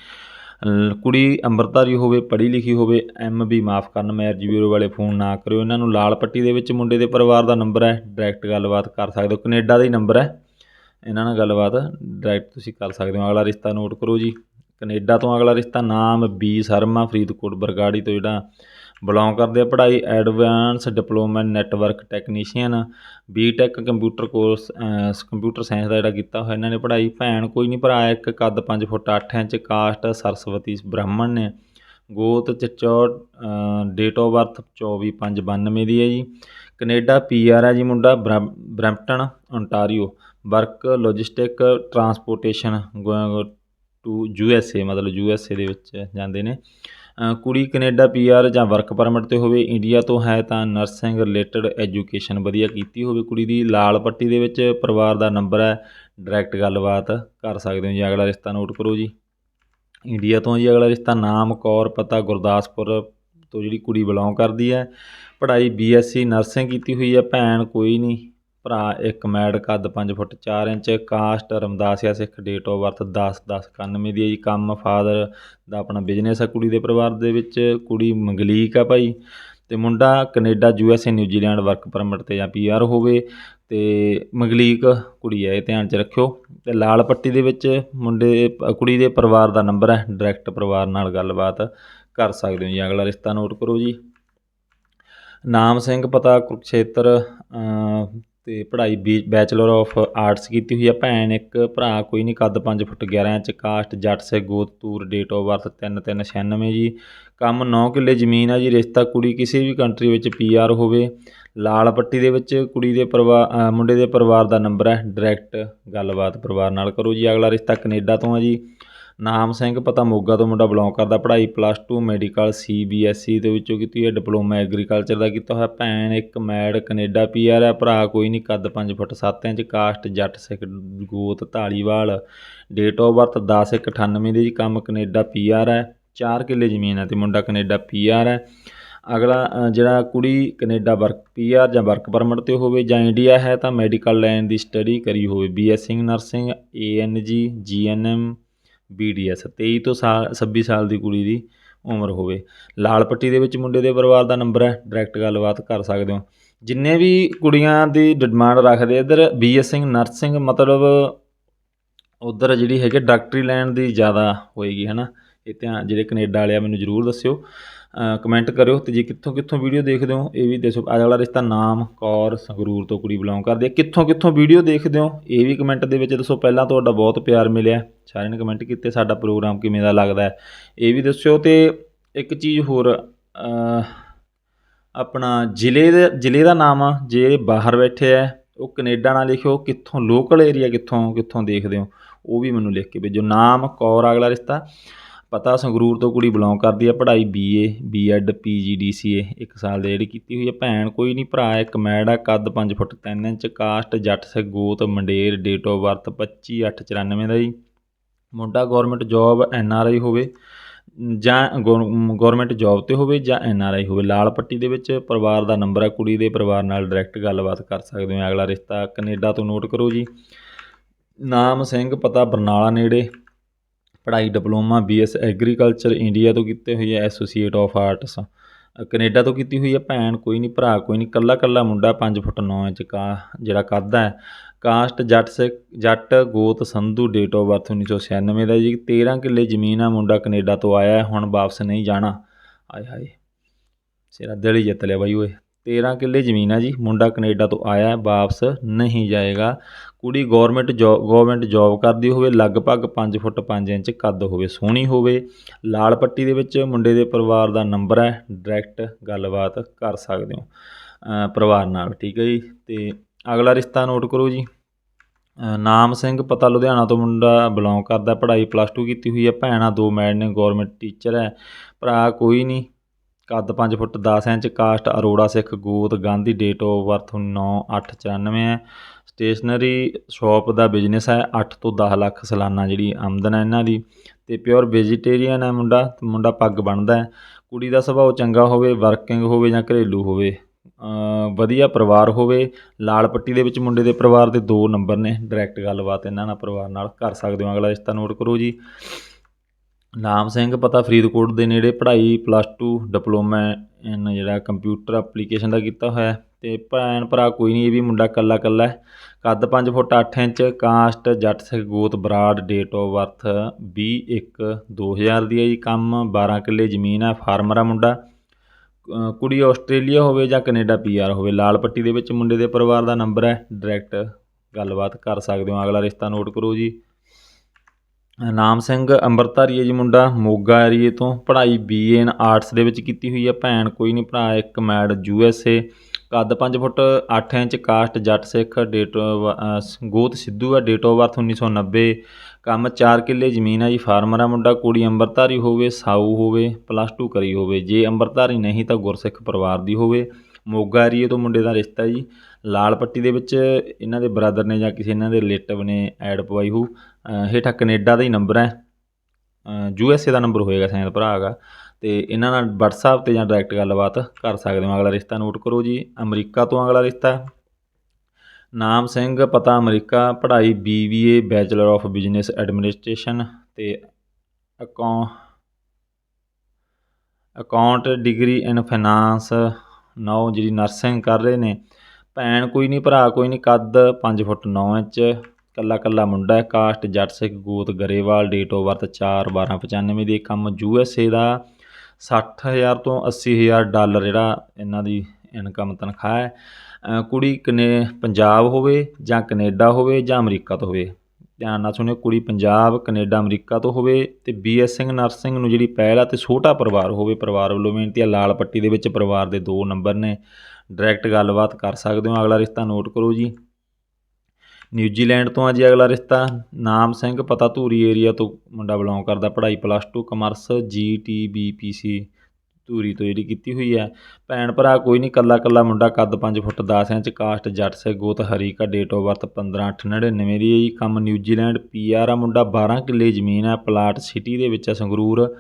ਕੁੜੀ ਅੰਮ੍ਰਿਤਧਾਰੀ ਹੋਵੇ, ਪੜ੍ਹੀ ਲਿਖੀ ਹੋਵੇ ਐਮ ਵੀ ਮਾਫ ਕਰਨ ਮੈਰਿਜ ਬਿਊਰੋ ਵਾਲੇ ਫੋਨ ਨਾ ਕਰਿਓ। ਇਹਨਾਂ ਨੂੰ ਲਾਲ ਪੱਟੀ ਦੇ ਵਿੱਚ ਮੁੰਡੇ ਦੇ ਪਰਿਵਾਰ ਦਾ ਨੰਬਰ ਹੈ। ਡਾਇਰੈਕਟ ਗੱਲਬਾਤ ਕਰ ਸਕਦੇ ਹੋ। ਕੈਨੇਡਾ ਦਾ ਹੀ ਨੰਬਰ ਹੈ। ਇਹਨਾਂ ਨਾਲ ਗੱਲਬਾਤ ਡਾਇਰੈਕਟ ਤੁਸੀਂ ਕਰ ਸਕਦੇ ਹੋ। ਅਗਲਾ ਰਿਸ਼ਤਾ ਨੋਟ ਕਰੋ ਜੀ। ਕੈਨੇਡਾ ਤੋਂ ਅਗਲਾ ਰਿਸ਼ਤਾ ਨਾਮ ਬੀ ਸ਼ਰਮਾ, ਫਰੀਦਕੋਟ ਬਰਗਾੜੀ ਤੋਂ ਜਿਹੜਾ ਬਿਲੋਂਗ ਕਰਦੇ ਆ। ਪੜ੍ਹਾਈ advance diploma network technician BTech computer course computer science ਦਾ ਜਿਹੜਾ ਕੀਤਾ ਹੋਇਆ ਇਹਨਾਂ ਨੇ ਪੜ੍ਹਾਈ। ਭੈਣ ਕੋਈ ਨਹੀਂ, ਭਰਾ ਇੱਕ, ਕੱਦ 5 foot 8 inch, caste Saraswati Brahmin ਨੇ। ਗੋਤ ਚਚੌੜ ਡੇਟ ਆਫ ਬਰਥ 24 5 92 ਦੀ ਹੈ ਜੀ। ਕੈਨੇਡਾ ਪੀਆਰ ਹੈ ਜੀ ਮੁੰਡਾ, ਬ੍ਰੈਮ- Brampton Ontario work logistic transportation to U S A ਮਤਲਬ ਯੂ ਐਸ ਏ ਦੇ ਵਿੱਚ ਜਾਂਦੇ ਨੇ। ਅ, ਕੁੜੀ ਕੈਨੇਡਾ ਪੀਆਰ ਜਾਂ ਵਰਕ ਪਰਮਿਟ ਤੇ ਹੋਵੇ ਇੰਡੀਆ ਤੋਂ ਹੈ ਤਾਂ ਨਰਸਿੰਗ ਰਿਲੇਟਡ ਐਜੂਕੇਸ਼ਨ ਵਧੀਆ ਕੀਤੀ ਹੋਵੇ ਕੁੜੀ ਦੀ। ਲਾਲ ਪੱਟੀ ਦੇ ਵਿੱਚ ਪਰਿਵਾਰ ਦਾ ਨੰਬਰ ਹੈ ਡਾਇਰੈਕਟ ਗੱਲਬਾਤ ਕਰ ਸਕਦੇ ਹੋ ਜੀ। ਅਗਲਾ ਰਿਸ਼ਤਾ ਨੋਟ ਕਰੋ ਜੀ। ਇੰਡੀਆ ਤੋਂ ਜੀ ਅਗਲਾ ਰਿਸ਼ਤਾ ਨਾਮ ਕੌਰ ਪਤਾ ਗੁਰਦਾਸਪੁਰ ਤੋਂ ਜਿਹੜੀ ਕੁੜੀ ਬਿਲੋਂਗ ਕਰਦੀ ਹੈ। ਪੜ੍ਹਾਈ ਬੀਐਸਸੀ ਨਰਸਿੰਗ ਕੀਤੀ ਹੋਈ ਹੈ ਭੈਣ ਕੋਈ ਨਹੀਂ। ਭਰਾ, ਇੱਕ ਮੈਡ ਕੱਦ 5 foot 4 inch, caste Ramdasia Sikh date of birth 10 10 91 ਦੀ ਹੈ ਜੀ। ਕੰਮ ਫਾਦਰ ਦਾ ਆਪਣਾ ਬਿਜ਼ਨਸ ਆ ਕੁੜੀ ਦੇ ਪਰਿਵਾਰ ਦੇ ਵਿੱਚ, ਕੁੜੀ ਮੰਗਲੀਕ ਆ ਭਾਈ। ਤੇ ਮੁੰਡਾ Canada, U S A, New Zealand work permit ਤੇ ਜਾਂ ਪੀ ਆਰ ਹੋਵੇ ਤੇ ਮੰਗਲੀਕ ਕੁੜੀ ਹੈ, ਇਹ ਧਿਆਨ 'ਚ ਰੱਖਿਓ। ਤੇ ਲਾਲ ਪੱਟੀ ਦੇ ਵਿੱਚ ਮੁੰਡੇ, ਕੁੜੀ ਦੇ ਪਰਿਵਾਰ ਦਾ ਨੰਬਰ ਹੈ ਡਾਇਰੈਕਟ ਪਰਿਵਾਰ ਨਾਲ ਗੱਲਬਾਤ ਕਰ ਸਕਦੇ ਹੋ ਜੀ। ਅਗਲਾ ਰਿਸ਼ਤਾ ਨੋਟ ਕਰੋ ਜੀ। ਨਾਮ ਸਿੰਘ, ਪਤਾ ਕੁਰਕਸ਼ੇਤਰ ਅਤੇ ਪੜ੍ਹਾਈ ਬੀ ਬੈਚਲਰ ਆਫ ਆਰਟਸ ਕੀਤੀ ਹੋਈ ਆ। ਭੈਣ, ਇੱਕ ਭਰਾ, ਕੋਈ ਨਹੀਂ ਕੱਦ ਪੰਜ ਫੁੱਟ 11 ਇੰਚ, ਕਾਸਟ, ਜੱਟ ਸੇ, ਗੋਤ, ਤੂਰ ਡੇਟ ਆਫ ਬਰਥ 3396 ਜੀ। ਕੰਮ 9 ਕਿੱਲੇ ਜ਼ਮੀਨ ਆ ਜੀ। ਰਿਸ਼ਤਾ ਕੁੜੀ ਕਿਸੇ ਵੀ ਕੰਟਰੀ ਵਿੱਚ ਪੀਆਰ ਹੋਵੇ। ਲਾਲ ਪੱਟੀ ਦੇ ਵਿੱਚ ਕੁੜੀ ਦੇ ਪਰਿਵਾਰ ਮੁੰਡੇ ਦੇ ਪਰਿਵਾਰ ਦਾ ਨੰਬਰ ਹੈ ਡਾਇਰੈਕਟ ਗੱਲਬਾਤ ਪਰਿਵਾਰ ਨਾਲ ਕਰੋ ਜੀ। ਅਗਲਾ ਰਿਸ਼ਤਾ ਕੈਨੇਡਾ ਤੋਂ ਆ ਜੀ। ਨਾਮ ਸਿੰਘ, ਪਤਾ ਮੋਗਾ ਤੋਂ ਮੁੰਡਾ ਬਿਲੋਂਗ ਕਰਦਾ, ਪੜ੍ਹਾਈ ਪਲੱਸ 2 ਮੈਡੀਕਲ ਸੀਬੀਐਸਈ ਦੇ ਵਿੱਚੋਂ ਕੀਤੀ ਹੈ ਡਿਪਲੋਮਾ ਐਗਰੀਕਲਚਰ ਦਾ ਕੀਤਾ ਹੋਇਆ, ਭੈਣ ਇੱਕ ਮੈਡ ਕੈਨੇਡਾ ਪੀਆਰ ਹੈ, ਭਰਾ ਕੋਈ ਨਹੀਂ, ਕੱਦ 5 ਫੁੱਟ 7 ਇੰਚ, ਕਾਸਟ ਜੱਟ ਸਿੱਖ, ਗੋਤ ਢਾਲੀਵਾਲ ਡੇਟ ਆਫ ਬਰਥ 10 ਇੱਕ 98 ਦੀ ਜੀ ਕੰਮ ਕੈਨੇਡਾ ਪੀਆਰ ਹੈ 4 ਕਿੱਲੇ ਜ਼ਮੀਨ ਹੈ ਤੇ ਮੁੰਡਾ ਕੈਨੇਡਾ ਪੀਆਰ ਹੈ। ਅਗਲਾ ਜਿਹੜਾ ਕੁੜੀ ਕੈਨੇਡਾ ਵਰਕ ਪੀਆਰ ਜਾਂ ਵਰਕ ਪਰਮਿਟ ਤੇ ਹੋਵੇ ਜਾਂ ਇੰਡੀਆ ਹੈ ਤਾਂ ਮੈਡੀਕਲ ਲਾਈਨ ਦੀ ਸਟੱਡੀ ਕਰੀ ਹੋਵੇ BSc nursing ANG GNM BDS 23 ਤੋਂ ਸਾਲ 26 ਸਾਲ ਦੀ ਕੁੜੀ ਦੀ ਉਮਰ ਹੋਵੇ। ਲਾਲ ਪੱਟੀ ਦੇ ਵਿੱਚ ਮੁੰਡੇ ਦੇ ਪਰਿਵਾਰ ਦਾ ਨੰਬਰ ਹੈ ਡਾਇਰੈਕਟ ਗੱਲਬਾਤ ਕਰ ਸਕਦੇ ਹੋ। ਜਿੰਨੇ ਵੀ ਕੁੜੀਆਂ ਦੀ ਡਿਮਾਂਡ ਰੱਖਦੇ ਇੱਧਰ ਬੀਐਸਸਿੰਗ ਨਰਸਿੰਗ ਮਤਲਬ ਉਧਰ ਜਿਹੜੀ ਹੈਗੀ ਡਾਕਟਰੀ ਲੈਣ ਦੀ ਜ਼ਿਆਦਾ ਹੋਏਗੀ ਹੈ ਨਾ ਇਹ ਧਿਆਨ ਜਿਹੜੇ ਕੈਨੇਡਾ ਵਾਲੇ ਆ, ਮੈਨੂੰ ਜ਼ਰੂਰ ਦੱਸਿਓ। ਕਮੈਂਟ ਕਰਿਓ ਤੇ ਜੇ ਕਿੱਥੋਂ ਕਿੱਥੋਂ ਵੀਡੀਓ ਦੇਖਦੇ ਹੋ, ਇਹ ਵੀ ਦੱਸੋ। ਅੱਜ ਵਾਲਾ ਰਿਸ਼ਤਾ ਨਾਮ, ਕੌਰ, ਸੰਗਰੂਰ ਤੋਂ ਕੁੜੀ ਬਿਲੋਂਗ ਕਰਦੀ ਹੈ ਕਿੱਥੋਂ ਕਿੱਥੋਂ ਵੀਡੀਓ ਦੇਖਦੇ ਹੋ, ਇਹ ਵੀ ਕਮੈਂਟ ਦੇ ਵਿੱਚ ਦੱਸੋ। ਪਹਿਲਾਂ ਤੁਹਾਡਾ ਬਹੁਤ ਪਿਆਰ ਮਿਲਿਆ। ਸਾਰਿਆਂ ਨੇ ਕਮੈਂਟ ਕੀਤੇ, ਸਾਡਾ ਪ੍ਰੋਗਰਾਮ ਕਿਵੇਂ ਦਾ ਲੱਗਦਾ ਹੈ, ਇਹ ਵੀ ਦੱਸਿਓ। ਤੇ ਇੱਕ ਚੀਜ਼ ਹੋਰ ਆਪਣਾ ਜ਼ਿਲ੍ਹੇ ਦੇ, ਜ਼ਿਲ੍ਹੇ ਦਾ ਨਾਮ ਆ, ਜੇ ਬਾਹਰ ਬੈਠੇ ਆ, ਉਹ ਕੈਨੇਡਾ ਨਾਲ ਲਿਖਿਓ, ਕਿੱਥੋਂ ਲੋਕਲ ਏਰੀਆ ਕਿੱਥੋਂ ਕਿੱਥੋਂ ਦੇਖਦੇ ਹੋ, ਉਹ ਵੀ ਮੈਨੂੰ ਲਿਖ ਕੇ ਭੇਜੋ। ਨਾਮ, ਕੌਰ ਅਗਲਾ ਰਿਸ਼ਤਾ। ਪਤਾ ਸੰਗਰੂਰ ਤੋਂ ਕੁੜੀ ਬਿਲੋਂਗ ਕਰਦੀ ਹੈ ਪੜ੍ਹਾਈ ਬੀਏ ਬੀਐਡ ਪੀਜੀ ਡੀਸੀਏ ਇੱਕ ਸਾਲ ਦੇ ਜਿਹੜੀ ਕੀਤੀ ਹੋਈ ਹੈ ਭੈਣ ਕੋਈ ਨਹੀਂ, ਭਰਾ ਇੱਕ ਮੈਡ ਆ, ਕੱਦ 5 ਫੁੱਟ 3 ਇੰਚ, ਕਾਸਟ, ਜੱਟ ਸਿੱਖ, ਗੋਤ, ਮੰਡੇਰ ਡੇਟ ਆਫ ਬਰਥ 25894 ਦਾ ਜੀ। ਮੁੰਡਾ government job N R I ਹੋਵੇ, ਜਾਂ ਗਵਰਨਮੈਂਟ ਜੌਬ ਤੇ ਹੋਵੇ ਜਾਂ ਐਨ ਆਰ ਆਈ ਹੋਵੇ। ਲਾਲ ਪੱਟੀ ਦੇ ਵਿੱਚ ਪਰਿਵਾਰ ਦਾ ਨੰਬਰ ਆ, ਕੁੜੀ ਦੇ ਪਰਿਵਾਰ ਨਾਲ ਡਾਇਰੈਕਟ ਗੱਲਬਾਤ ਕਰ ਸਕਦੇ ਹੋ। ਅਗਲਾ ਰਿਸ਼ਤਾ ਕੈਨੇਡਾ ਤੋਂ ਨੋਟ ਕਰੋ ਜੀ। ਨਾਮ ਸਿੰਘ, ਪਤਾ ਬਰਨਾਲਾ ਨੇੜੇ। ਪੜ੍ਹਾਈ, ਡਿਪਲੋਮਾ, ਬੀਐਸ, ਐਗਰੀਕਲਚਰ ਇੰਡੀਆ ਤੋਂ ਕੀਤੀ ਹੋਈ ਹੈ ਐਸੋਸੀਏਟ ਆਫ ਆਰਟਸ। ਕੈਨੇਡਾ ਤੋਂ ਕੀਤੀ ਹੋਈ ਹੈ ਭੈਣ, ਕੋਈ ਨਹੀਂ, ਭਰਾ ਕੋਈ ਨਹੀਂ ਕੱਲਾ ਕੱਲਾ ਮੁੰਡਾ 5 ਫੁੱਟ 9 ਇੰਚ ਕਾ, ਜਿਹੜਾ ਕੱਦ ਹੈ। ਕਾਸਟ ਜੱਟ ਸਿੱਖ ਜੱਟ ਗੋਤ ਸੰਧੂ ਡੇਟ ਆਫ ਬਰਥ 1996 ਦਾ ਜੀ। 13 ਕਿੱਲੇ ਜ਼ਮੀਨ ਆ, ਮੁੰਡਾ ਕੈਨੇਡਾ ਤੋਂ ਆਇਆ, ਹੁਣ ਵਾਪਸ ਨਹੀਂ ਜਾਣਾ। ਆਏ ਹਾਏ, ਸਿਰਾ ਦਿਲ ਹੀ ਜਿੱਤ ਲਿਆ ਬਾਈ ਓਏ। 13 ਕਿੱਲੇ ਜ਼ਮੀਨ ਆ ਜੀ। ਮੁੰਡਾ ਕੈਨੇਡਾ ਤੋਂ ਆਇਆ ਹੈ, ਵਾਪਸ ਨਹੀਂ ਜਾਏਗਾ। ਕੁੜੀ ਗਵਰਨਮੈਂਟ ਜੌਬ ਗਵਰਨਮੈਂਟ ਜੌਬ ਕਰਦੀ ਹੋਵੇ ਲਗਭਗ 5 ਫੁੱਟ 5 ਇੰਚ ਕੱਦ ਹੋਵੇ ਸੋਹਣੀ ਹੋਵੇ। ਲਾਲ ਪੱਟੀ ਦੇ ਵਿੱਚ ਮੁੰਡੇ ਦੇ ਪਰਿਵਾਰ ਦਾ ਨੰਬਰ ਹੈ ਡਾਇਰੈਕਟ ਗੱਲਬਾਤ ਕਰ ਸਕਦੇ ਹੋ। ਪਰਿਵਾਰ ਨਾਲ ਠੀਕ ਹੈ ਜੀ। ਤੇ ਅਗਲਾ ਰਿਸ਼ਤਾ ਨੋਟ ਕਰੋ ਜੀ। ਨਾਮ ਸਿੰਘ ਪਤਾ ਲੁਧਿਆਣਾ ਤੋਂ ਮੁੰਡਾ ਬਿਲੋਂਗ ਕਰਦਾ ਪੜ੍ਹਾਈ ਪਲੱਸ 2 ਕੀਤੀ ਹੋਈ ਹੈ। ਭੈਣਾਂ ਦੋ ਮੈਡ ਨੇ ਗਵਰਨਮੈਂਟ ਟੀਚਰ ਹੈ। ਭਰਾ ਕੋਈ ਨਹੀਂ। ਕੱਦ 5 foot 10 inch, caste Arora Sikh ਗੋਤ, ਗਾਂਧੀ ਡੇਟ ਆਫ ਬਰਥ 9894 ਹੈ। ਸਟੇਸ਼ਨਰੀ ਸ਼ਾਪ ਦਾ ਬਿਜ਼ਨਸ ਹੈ 8 ਤੋਂ 10 ਲੱਖ ਸਾਲਾਨਾ ਜਿਹੜੀ ਆਮਦਨ ਹੈ ਇਹਨਾਂ ਦੀ। ਤੇ ਪਿਓਰ ਵੈਜੀਟੇਰੀਅਨ ਹੈ ਮੁੰਡਾ ਮੁੰਡਾ ਪੱਗ ਬਣਦਾ ਹੈ। ਕੁੜੀ ਦਾ ਸੁਭਾਅ ਚੰਗਾ ਹੋਵੇ ਵਰਕਿੰਗ ਹੋਵੇ ਜਾਂ ਘਰੇਲੂ ਹੋਵੇ ਵਧੀਆ ਪਰਿਵਾਰ ਹੋਵੇ, ਲਾਲ ਪੱਟੀ ਦੇ ਵਿੱਚ ਮੁੰਡੇ ਦੇ ਪਰਿਵਾਰ ਦੇ ਦੋ ਨੰਬਰ ਨੇ। ਡਾਇਰੈਕਟ ਗੱਲਬਾਤ ਇਹਨਾਂ ਨਾਲ, ਪਰਿਵਾਰ ਨਾਲ ਕਰ ਸਕਦੇ ਹੋ। ਅਗਲਾ ਰਿਸ਼ਤਾ ਨੋਟ ਕਰੋ ਜੀ। ਨਾਮ ਸਿੰਘ ਪਤਾ ਫਰੀਦਕੋਟ ਦੇ ਨੇੜੇ ਪੜ੍ਹਾਈ ਪਲੱਸ ਟੂ ਡਿਪਲੋਮਾ ਇਨ ਜਿਹੜਾ ਕੰਪਿਊਟਰ ਐਪਲੀਕੇਸ਼ਨ ਦਾ ਕੀਤਾ ਹੋਇਆ ਅਤੇ ਭੈਣ ਭਰਾ ਕੋਈ ਨਹੀਂ, ਇਹ ਵੀ ਮੁੰਡਾ ਇਕੱਲਾ ਇਕੱਲਾ ਕੱਦ ਪੰਜ ਫੁੱਟ ਅੱਠ ਇੰਚ, ਕਾਸਟ ਜੱਟ ਸਿੱਖ ਗੋਤ ਬਰਾੜ ਡੇਟ ਆਫ ਬਰਥ ਵੀਹ ਇੱਕ ਦੋ ਹਜ਼ਾਰ ਦੀ ਹੈ ਜੀ। ਕੰਮ 12 ਕਿੱਲੇ ਜ਼ਮੀਨ ਹੈ ਫਾਰਮਰ ਆ ਮੁੰਡਾ। ਕੁੜੀ ਆਸਟ੍ਰੇਲੀਆ ਹੋਵੇ ਜਾਂ ਕੈਨੇਡਾ ਪੀਆਰ ਹੋਵੇ, ਲਾਲ ਪੱਟੀ ਦੇ ਵਿੱਚ ਮੁੰਡੇ ਦੇ ਪਰਿਵਾਰ ਦਾ ਨੰਬਰ ਹੈ। ਡਾਇਰੈਕਟ ਗੱਲਬਾਤ ਕਰ ਸਕਦੇ ਹੋ। ਅਗਲਾ ਰਿਸ਼ਤਾ ਨੋਟ ਕਰੋ ਜੀ। ਨਾਮ ਸਿੰਘ ਅੰਮ੍ਰਿਤਧਾਰੀ ਹੈ ਜੀ ਮੁੰਡਾ, ਮੋਗਾ ਏਰੀਏ ਤੋਂ। ਪੜ੍ਹਾਈ ਬੀਏ ਇਨ ਆਰਟਸ ਦੇ ਵਿੱਚ ਕੀਤੀ ਹੋਈ ਹੈ। ਭੈਣ ਕੋਈ ਨਹੀਂ, ਭਰਾ ਇੱਕ ਮੈਡ ਯੂ ਐਸ ਏ ਕੱਦ 5 foot 8 inch, caste Jatt Sikh, date ਗੋਤ ਸਿੱਧੂ ਹੈ, ਡੇਟ ਆਫ ਬਰਥ 1990 ਕੰਮ 4 ਕਿੱਲੇ, ਜ਼ਮੀਨ ਹੈ ਜੀ, ਫਾਰਮਰ ਆ ਮੁੰਡਾ। ਕੁੜੀ ਅੰਮ੍ਰਿਤਧਾਰੀ ਹੋਵੇ, ਸਾਊ ਹੋਵੇ ਪਲੱਸ 2 ਕਰੀ ਹੋਵੇ। ਜੇ ਅੰਮ੍ਰਿਤਧਾਰੀ ਨਹੀਂ ਤਾਂ ਗੁਰਸਿੱਖ ਪਰਿਵਾਰ ਦੀ ਹੋਵੇ। ਮੋਗਾ ਏਰੀਏ ਤੋਂ ਮੁੰਡੇ ਦਾ ਰਿਸ਼ਤਾ ਜੀ। ਲਾਲ ਪੱਟੀ ਦੇ ਵਿੱਚ ਇਹਨਾਂ ਦੇ ਬ੍ਰਦਰ ਨੇ ਜਾਂ ਕਿਸੇ ਇਹਨਾਂ ਦੇ ਰਿਲੇਟਿਵ ਨੇ ਐਡ ਪਵਾਈ ਹੋ ਹੇਠਾਂ ਕੈਨੇਡਾ ਦਾ ਹੀ ਨੰਬਰ ਹੈ। ਯੂ ਐਸ ਏ ਦਾ ਨੰਬਰ ਹੋਏਗਾ ਸ਼ਾਇਦ ਭਰਾ ਹੈਗਾ। ਤੇ ਇਹਨਾਂ ਨਾਲ WhatsApp ਤੇ ਜਾਂ ਡਾਇਰੈਕਟ ਗੱਲਬਾਤ ਕਰ ਸਕਦੇ ਹੋ। ਅਗਲਾ ਰਿਸ਼ਤਾ ਨੋਟ ਕਰੋ ਜੀ। ਅਮਰੀਕਾ ਤੋਂ ਅਗਲਾ ਰਿਸ਼ਤਾ ਨਾਮ ਸਿੰਘ, ਪਤਾ ਅਮਰੀਕਾ, ਪੜ੍ਹਾਈ BBA bachelor of business administration ਤੇ ਅਕਾਊਂ ਅਕਾਊਂਟ ਡਿਗਰੀ ਇਨ ਫਾਈਨਾਂਸ ਨੌ, ਜਿਹੜੀ ਨਰਸਿੰਗ ਕਰ ਰਹੇ ਨੇ। ਭੈਣ ਕੋਈ ਨਹੀਂ, ਭਰਾ ਕੋਈ ਨਹੀਂ, ਕੱਦ 5 ਫੁੱਟ 9 ਇੰਚ। ਕੱਲਾ ਕੱਲਾ ਮੁੰਡਾ ਹੈ, ਕਾਸਟ, ਜੱਟ ਸਿੱਖ, ਗੋਤ, ਗਰੇਵਾਲ, ਡੇਟ ਆਫ ਬਰਥ 4 12 95 ਦੇ ਕੰਮ, ਯੂ ਐਸ ਏ ਦਾ 60000 ਤੋਂ 80000 ਡਾਲਰ ਜਿਹੜਾ ਇਹਨਾਂ ਦੀ ਇਨਕਮ ਤਨਖਾਹ ਹੈ। ਕੁੜੀ ਕਨੇ ਪੰਜਾਬ ਹੋਵੇ ਜਾਂ ਕੈਨੇਡਾ ਹੋਵੇ ਜਾਂ ਅਮਰੀਕਾ ਤੋਂ ਹੋਵੇ, ਧਿਆਨ ਨਾਲ ਸੁਣਿਓ, ਕੁੜੀ ਪੰਜਾਬ, ਕੈਨੇਡਾ, ਅਮਰੀਕਾ ਤੋਂ ਹੋਵੇ ਤੇ ਬੀਐਸਸਿੰਗ ਨਰਸਿੰਗ ਨੂੰ ਜਿਹੜੀ ਪਹਿਲ ਆ ਤੇ ਛੋਟਾ ਪਰਿਵਾਰ ਹੋਵੇ, ਪਰਿਵਾਰ ਵੱਲੋਂ ਮਿਹਨਤੀ ਆ, ਲਾਲ ਪੱਟੀ ਦੇ ਵਿੱਚ ਪਰਿਵਾਰ ਦੇ ਦੋ ਨੰਬਰ ਨੇ। ਡਾਇਰੈਕਟ ਗੱਲਬਾਤ ਕਰ ਸਕਦੇ ਹੋ, ਅਗਲਾ ਰਿਸ਼ਤਾ ਨੋਟ ਕਰੋ ਜੀ। ਨਿਊਜ਼ੀਲੈਂਡ ਤੋਂ ਆ ਜੀ ਅਗਲਾ ਰਿਸ਼ਤਾ। ਨਾਮ ਸਿੰਘ ਪਤਾ ਧੂਰੀ ਏਰੀਆ ਤੋਂ ਮੁੰਡਾ ਬਿਲੋਂਗ ਕਰਦਾ। ਪੜ੍ਹਾਈ plus 2 commerce G T B P C Dhuri ਤੋਂ ਜਿਹੜੀ ਕੀਤੀ ਹੋਈ ਹੈ। ਭੈਣ ਭਰਾ ਕੋਈ ਨਹੀਂ, ਕੱਲਾ ਕੱਲਾ ਮੁੰਡਾ ਕੱਦ 5 ਫੁੱਟ 10 ਇੰਚ, ਕਾਸਟ ਜੱਟ ਸੇ ਗੋਤ ਹਰੀਕਾ ਡੇਟ ਆਫ ਬਰਥ 15 8 99 ਦੀ ਹੈ ਜੀ। ਕੰਮ ਨਿਊਜ਼ੀਲੈਂਡ ਪੀਆਰ ਆ ਮੁੰਡਾ 12 ਕਿੱਲੇ ਜ਼ਮੀਨ ਹੈ। ਪਲਾਟ ਸਿਟੀ ਦੇ ਵਿੱਚ ਹੈ ਸੰਗਰੂਰ।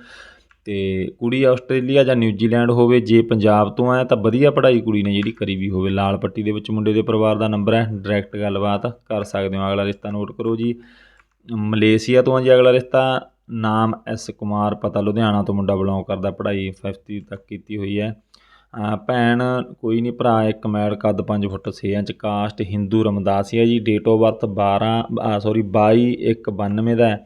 ਅਤੇ ਕੁੜੀ ਆਸਟ੍ਰੇਲੀਆ ਜਾਂ ਨਿਊਜ਼ੀਲੈਂਡ ਹੋਵੇ, ਜੇ ਪੰਜਾਬ ਤੋਂ ਹੈ ਤਾਂ ਵਧੀਆ ਪੜ੍ਹਾਈ ਕੁੜੀ ਨੇ ਜਿਹੜੀ ਕਰੀ ਵੀ ਹੋਵੇ। ਲਾਲ ਪੱਟੀ ਦੇ ਵਿੱਚ ਮੁੰਡੇ ਦੇ ਪਰਿਵਾਰ ਦਾ ਨੰਬਰ ਹੈ ਡਾਇਰੈਕਟ ਗੱਲਬਾਤ ਕਰ ਸਕਦੇ ਹੋ। ਅਗਲਾ ਰਿਸ਼ਤਾ ਨੋਟ ਕਰੋ ਜੀ। ਮਲੇਸ਼ੀਆ ਤੋਂ ਆ ਜੀ ਅਗਲਾ ਰਿਸ਼ਤਾ। ਨਾਮ ਐਸ ਕੁਮਾਰ, ਪਤਾ ਲੁਧਿਆਣਾ ਤੋਂ ਮੁੰਡਾ ਬਿਲੋਂਗ ਕਰਦਾ। ਪੜ੍ਹਾਈ ਫਿਫਥੀ ਤੱਕ ਕੀਤੀ ਹੋਈ ਹੈ। ਭੈਣ ਕੋਈ ਨਹੀਂ, ਭਰਾ ਇੱਕ ਮੈਲ ਕੱਦ 5 foot 6 inch, caste Hindu Ramdasia ਜੀ। ਡੇਟ ਆਫ ਬਰਥ 12 ਸੌਰੀ 22 ਇੱਕ 92 ਦਾ ਹੈ।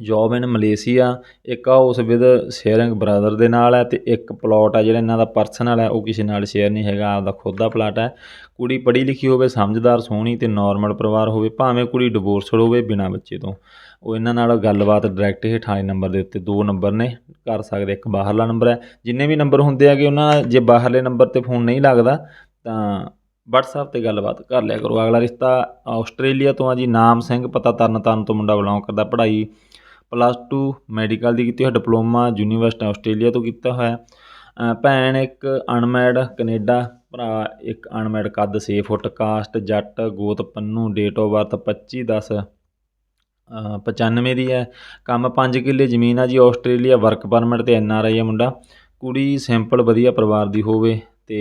ਜੋਬ ਇਨ ਮਲੇਸ਼ੀਆ, ਇੱਕ ਹਾਊਸ ਵਿਦ ਸ਼ੇਅਰਿੰਗ ਬ੍ਰਦਰ ਦੇ ਨਾਲ ਹੈ ਅਤੇ ਇੱਕ ਪਲੋਟ ਆ ਜਿਹੜਾ ਇਹਨਾਂ ਦਾ ਪਰਸਨਲ ਹੈ, ਉਹ ਕਿਸੇ ਨਾਲ ਸ਼ੇਅਰ ਨਹੀਂ ਹੈਗਾ, ਆਪਦਾ ਖੁਦ ਦਾ ਪਲਾਟ ਹੈ। ਕੁੜੀ ਪੜ੍ਹੀ ਲਿਖੀ ਹੋਵੇ, ਸਮਝਦਾਰ, ਸੋਹਣੀ ਤੇ ਨਾਰਮਲ ਪਰਿਵਾਰ ਹੋਵੇ, ਭਾਵੇਂ ਕੁੜੀ ਡਿਵੋਰਸਡ ਹੋਵੇ ਬਿਨਾਂ ਬੱਚੇ ਤੋਂ। ਉਹ ਇਹਨਾਂ ਨਾਲ ਗੱਲਬਾਤ ਡਾਇਰੈਕਟ ਹੇਠ ਵਾਲੇ ਨੰਬਰ ਦੇ ਉੱਤੇ ਦੋ ਨੰਬਰ ਨੇ, ਕਰ ਸਕਦੇ, ਇੱਕ ਬਾਹਰਲਾ ਨੰਬਰ ਹੈ। ਜਿੰਨੇ ਵੀ ਨੰਬਰ ਹੁੰਦੇ ਆਗੇ ਉਹਨਾਂ ਜੇ ਬਾਹਰਲੇ ਨੰਬਰ ਤੇ ਫੋਨ ਨਹੀਂ ਲੱਗਦਾ, ਤਾਂ WhatsApp ਤੇ ਗੱਲਬਾਤ ਕਰ ਲਿਆ ਕਰੋ। ਅਗਲਾ ਰਿਸ਼ਤਾ ਆਸਟ੍ਰੇਲੀਆ ਤੋਂ ਆ ਜੀ, ਨਾਮ ਸਿੰਘ, ਪਤਾ ਤਰਨ ਤਾਰਨ ਤੋਂ ਮੁੰਡਾ ਬਿਲੋਂਗ ਕਰਦਾ, ਪੜ੍ਹਾਈ ਪਲੱਸ ਟੂ ਮੈਡੀਕਲ ਦੀ ਕੀਤੀ ਹੋਈ ਡਿਪਲੋਮਾ, ਯੂਨੀਵਰਸਿਟੀ ਆਸਟ੍ਰੇਲੀਆ ਤੋਂ ਕੀਤਾ ਹੋਇਆ। ਭੈਣ ਇੱਕ ਅਨਮੈਡ ਕੈਨੇਡਾ, ਭਰਾ ਇੱਕ ਅਨਮੈਡ ਕੱਦ 6 ਫੁੱਟ ਕਾਸਟ ਜੱਟ, ਗੋਤ ਪੰਨੂ, ਡੇਟ ਆਫ ਬਰਥ 25 10 95 ਦੀ ਹੈ। ਕੰਮ 5 ਕਿੱਲੇ ਜ਼ਮੀਨ ਆ ਜੀ, ਆਸਟ੍ਰੇਲੀਆ ਵਰਕ ਪਰਮਿਟ ਤੇ ਐਨ ਆਰ ਆਈ ਆ ਮੁੰਡਾ। ਕੁੜੀ ਸਿੰਪਲ ਵਧੀਆ ਪਰਿਵਾਰ ਦੀ ਹੋਵੇ ਤੇ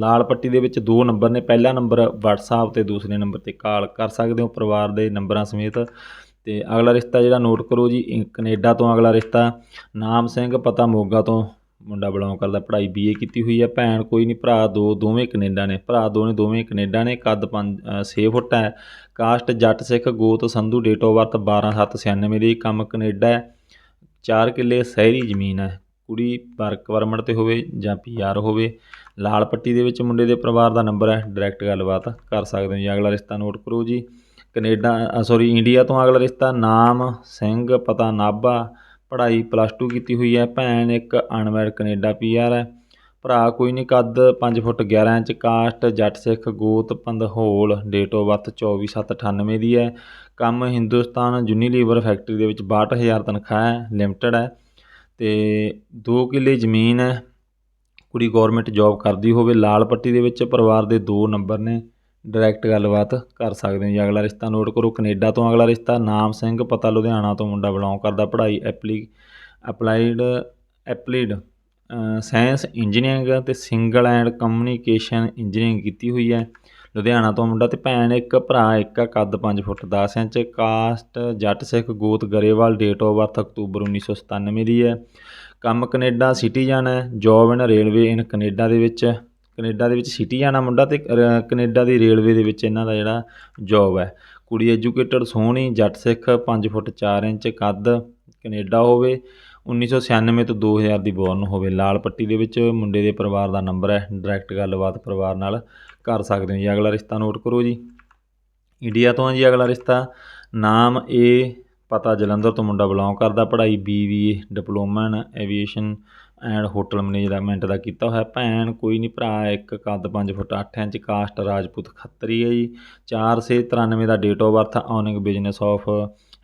ਲਾਲ ਪੱਟੀ ਦੇ ਵਿੱਚ ਦੋ ਨੰਬਰ ਨੇ। ਪਹਿਲਾ ਨੰਬਰ WhatsApp ਤੇ, ਦੂਸਰੇ ਨੰਬਰ ਤੇ ਕਾਲ ਕਰ ਸਕਦੇ ਹੋ ਪਰਿਵਾਰ ਦੇ ਨੰਬਰਾਂ ਸਮੇਤ। ਅਤੇ ਅਗਲਾ ਰਿਸ਼ਤਾ ਜਿਹੜਾ ਨੋਟ ਕਰੋ ਜੀ, ਇਹ ਕੈਨੇਡਾ ਤੋਂ ਅਗਲਾ ਰਿਸ਼ਤਾ, ਨਾਮ ਸਿੰਘ ਪਤਾ ਮੋਗਾ ਤੋਂ ਮੁੰਡਾ ਬਿਲੋਂਗ ਕਰਦਾ, ਪੜ੍ਹਾਈ ਬੀਏ ਕੀਤੀ ਹੋਈ ਹੈ ਭੈਣ ਕੋਈ ਨਹੀਂ, ਭਰਾ ਦੋ, ਦੋਵੇਂ ਕੈਨੇਡਾ ਨੇ, ਭਰਾ ਦੋਵੇਂ ਦੋਵੇਂ ਕੈਨੇਡਾ ਨੇ, ਕੱਦ 5 6 ਫੁੱਟ ਹੈ, ਕਾਸਟ ਜੱਟ ਸਿੱਖ ਗੋਤ ਸੰਧੂ ਡੇਟ ਆਫ ਬਰਥ 12796 ਦੀ, ਕੰਮ ਕੈਨੇਡਾ ਹੈ 4 ਕਿੱਲੇ ਸ਼ਹਿਰੀ ਜ਼ਮੀਨ ਹੈ, ਕੁੜੀ ਵਰਕ ਪਰਮਿਟ ਤੇ ਹੋਵੇ ਜਾਂ ਪੀਆਰ ਹੋਵੇ, ਲਾਲ ਪੱਟੀ ਦੇ ਵਿੱਚ ਮੁੰਡੇ ਦੇ ਪਰਿਵਾਰ ਦਾ ਨੰਬਰ ਹੈ ਡਾਇਰੈਕਟ ਗੱਲਬਾਤ ਕਰ ਸਕਦੇ ਹੋ ਜੀ, ਅਗਲਾ ਰਿਸ਼ਤਾ ਨੋਟ ਕਰੋ ਜੀ। ਕੈਨੇਡਾ ਸੋਰੀ ਇੰਡੀਆ ਤੋਂ ਅਗਲਾ ਰਿਸ਼ਤਾ ਨਾਮ, ਸਿੰਘ, ਪਤਾ ਨਾਭਾ, ਪੜ੍ਹਾਈ ਪਲੱਸ 2 ਕੀਤੀ ਹੋਈ ਹੈ। ਭੈਣ ਇੱਕ ਅਨਮੈਰਿਡ ਕੈਨੇਡਾ ਪੀਆਰ ਹੈ। ਭਰਾ ਕੋਈ ਨਹੀਂ, ਕੱਦ 5 ਫੁੱਟ 11 ਇੰਚ, ਕਾਸਟ, ਜੱਟ ਸਿੱਖ, ਗੋਤ ਪੰਧਹੋਲ ਡੇਟ ਆਫ ਬਰਥ 24798 ਦੀ ਹੈ। ਕੰਮ ਹਿੰਦੁਸਤਾਨ ਯੂਨੀਲੀਵਰ ਫੈਕਟਰੀ ਦੇ ਵਿੱਚ 62000 ਤਨਖਾਹ ਹੈ ਲਿਮਟਿਡ ਹੈ। ਤੇ 2 ਕਿੱਲੇ ਜ਼ਮੀਨ ਹੈ। ਕੁੜੀ ਗਵਰਨਮੈਂਟ ਜੌਬ ਕਰਦੀ ਹੋਵੇ, ਲਾਲ ਪੱਟੀ ਦੇ ਵਿੱਚ ਪਰਿਵਾਰ ਦੇ ਦੋ ਨੰਬਰ ਨੇ। ਡਾਇਰੈਕਟ ਗੱਲਬਾਤ ਕਰ ਸਕਦੇ ਹੋ ਜੀ। ਅਗਲਾ ਰਿਸ਼ਤਾ ਨੋਟ ਕਰੋ, ਕੈਨੇਡਾ ਤੋਂ ਅਗਲਾ ਰਿਸ਼ਤਾ। ਨਾਮ ਸਿੰਘ, ਪਤਾ ਲੁਧਿਆਣਾ ਤੋਂ ਮੁੰਡਾ ਬਿਲੋਂਗ ਕਰਦਾ। ਪੜ੍ਹਾਈ ਐਪਲੀ, ਅਪਲਾਈਡ, ਐਪਲੀਡ ਸਾਇੰਸ, ਇੰਜੀਨੀਅਰਿੰਗ ਤੇ ਸਿੰਗਲ ਐਂਡ ਕਮਿਊਨੀਕੇਸ਼ਨ ਇੰਜੀਨੀਅਰਿੰਗ ਕੀਤੀ ਹੋਈ ਹੈ। ਲੁਧਿਆਣਾ ਤੋਂ ਮੁੰਡਾ ਤੇ ਭੈਣ, ਇੱਕ ਭਰਾ, ਇੱਕ ਕੱਦ 5 foot 10 inch, caste, Jatt Sikh ਗੋਤ ਗਰੇਵਾਲ ਡੇਟ ਆਫ ਬਰਥ ਅਕਤੂਬਰ 1997 ਦੀ ਹੈ। ਕੰਮ ਕੈਨੇਡਾ ਸਿਟੀਜ਼ਨ ਹੈ। Job in railway in Canada ਦੇ ਵਿੱਚ। ਕੈਨੇਡਾ ਦੇ ਵਿੱਚ ਸਿਟੀ ਜਾਣਾ ਮੁੰਡਾ ਅਤੇ ਰ- ਕੈਨੇਡਾ ਦੀ ਰੇਲਵੇ ਦੇ ਵਿੱਚ ਇਹਨਾਂ ਦਾ ਜਿਹੜਾ ਜੋਬ ਹੈ। ਕੁੜੀ ਐਜੂਕੇਟਡ ਸੋਹਣੀ, ਜੱਟ ਸਿੱਖ 5 ਫੁੱਟ 4 ਇੰਚ, ਕੱਦ ਕੈਨੇਡਾ ਹੋਵੇ। 1996 ਤੋਂ 2000 ਦੀ ਬੋਰਨ ਹੋਵੇ। ਲਾਲ ਪੱਟੀ ਦੇ ਵਿੱਚ ਮੁੰਡੇ ਦੇ ਪਰਿਵਾਰ ਦਾ ਨੰਬਰ ਹੈ। ਡਾਇਰੈਕਟ ਗੱਲਬਾਤ ਪਰਿਵਾਰ ਨਾਲ ਕਰ ਸਕਦੇ ਹੋ ਜੀ। ਅਗਲਾ ਰਿਸ਼ਤਾ ਨੋਟ ਕਰੋ ਜੀ। ਇੰਡੀਆ ਤੋਂ ਜੀ ਅਗਲਾ ਰਿਸ਼ਤਾ। ਨਾਮ ਏ ਪਤਾ ਜਲੰਧਰ ਤੋਂ ਮੁੰਡਾ ਬਿਲੋਂਗ ਕਰਦਾ। ਪੜ੍ਹਾਈ BBA diploma in aviation and hotel management ਦਾ ਕੀਤਾ ਹੋਇਆ ਭੈਣ, ਕੋਈ ਨਹੀਂ ਭਰਾ, ਇੱਕ ਕੱਦ 5 foot 8 inch caste Rajput Khatri ਹੈ ਜੀ। 4 ਸੇ 93 ਦਾ date of birth owning business of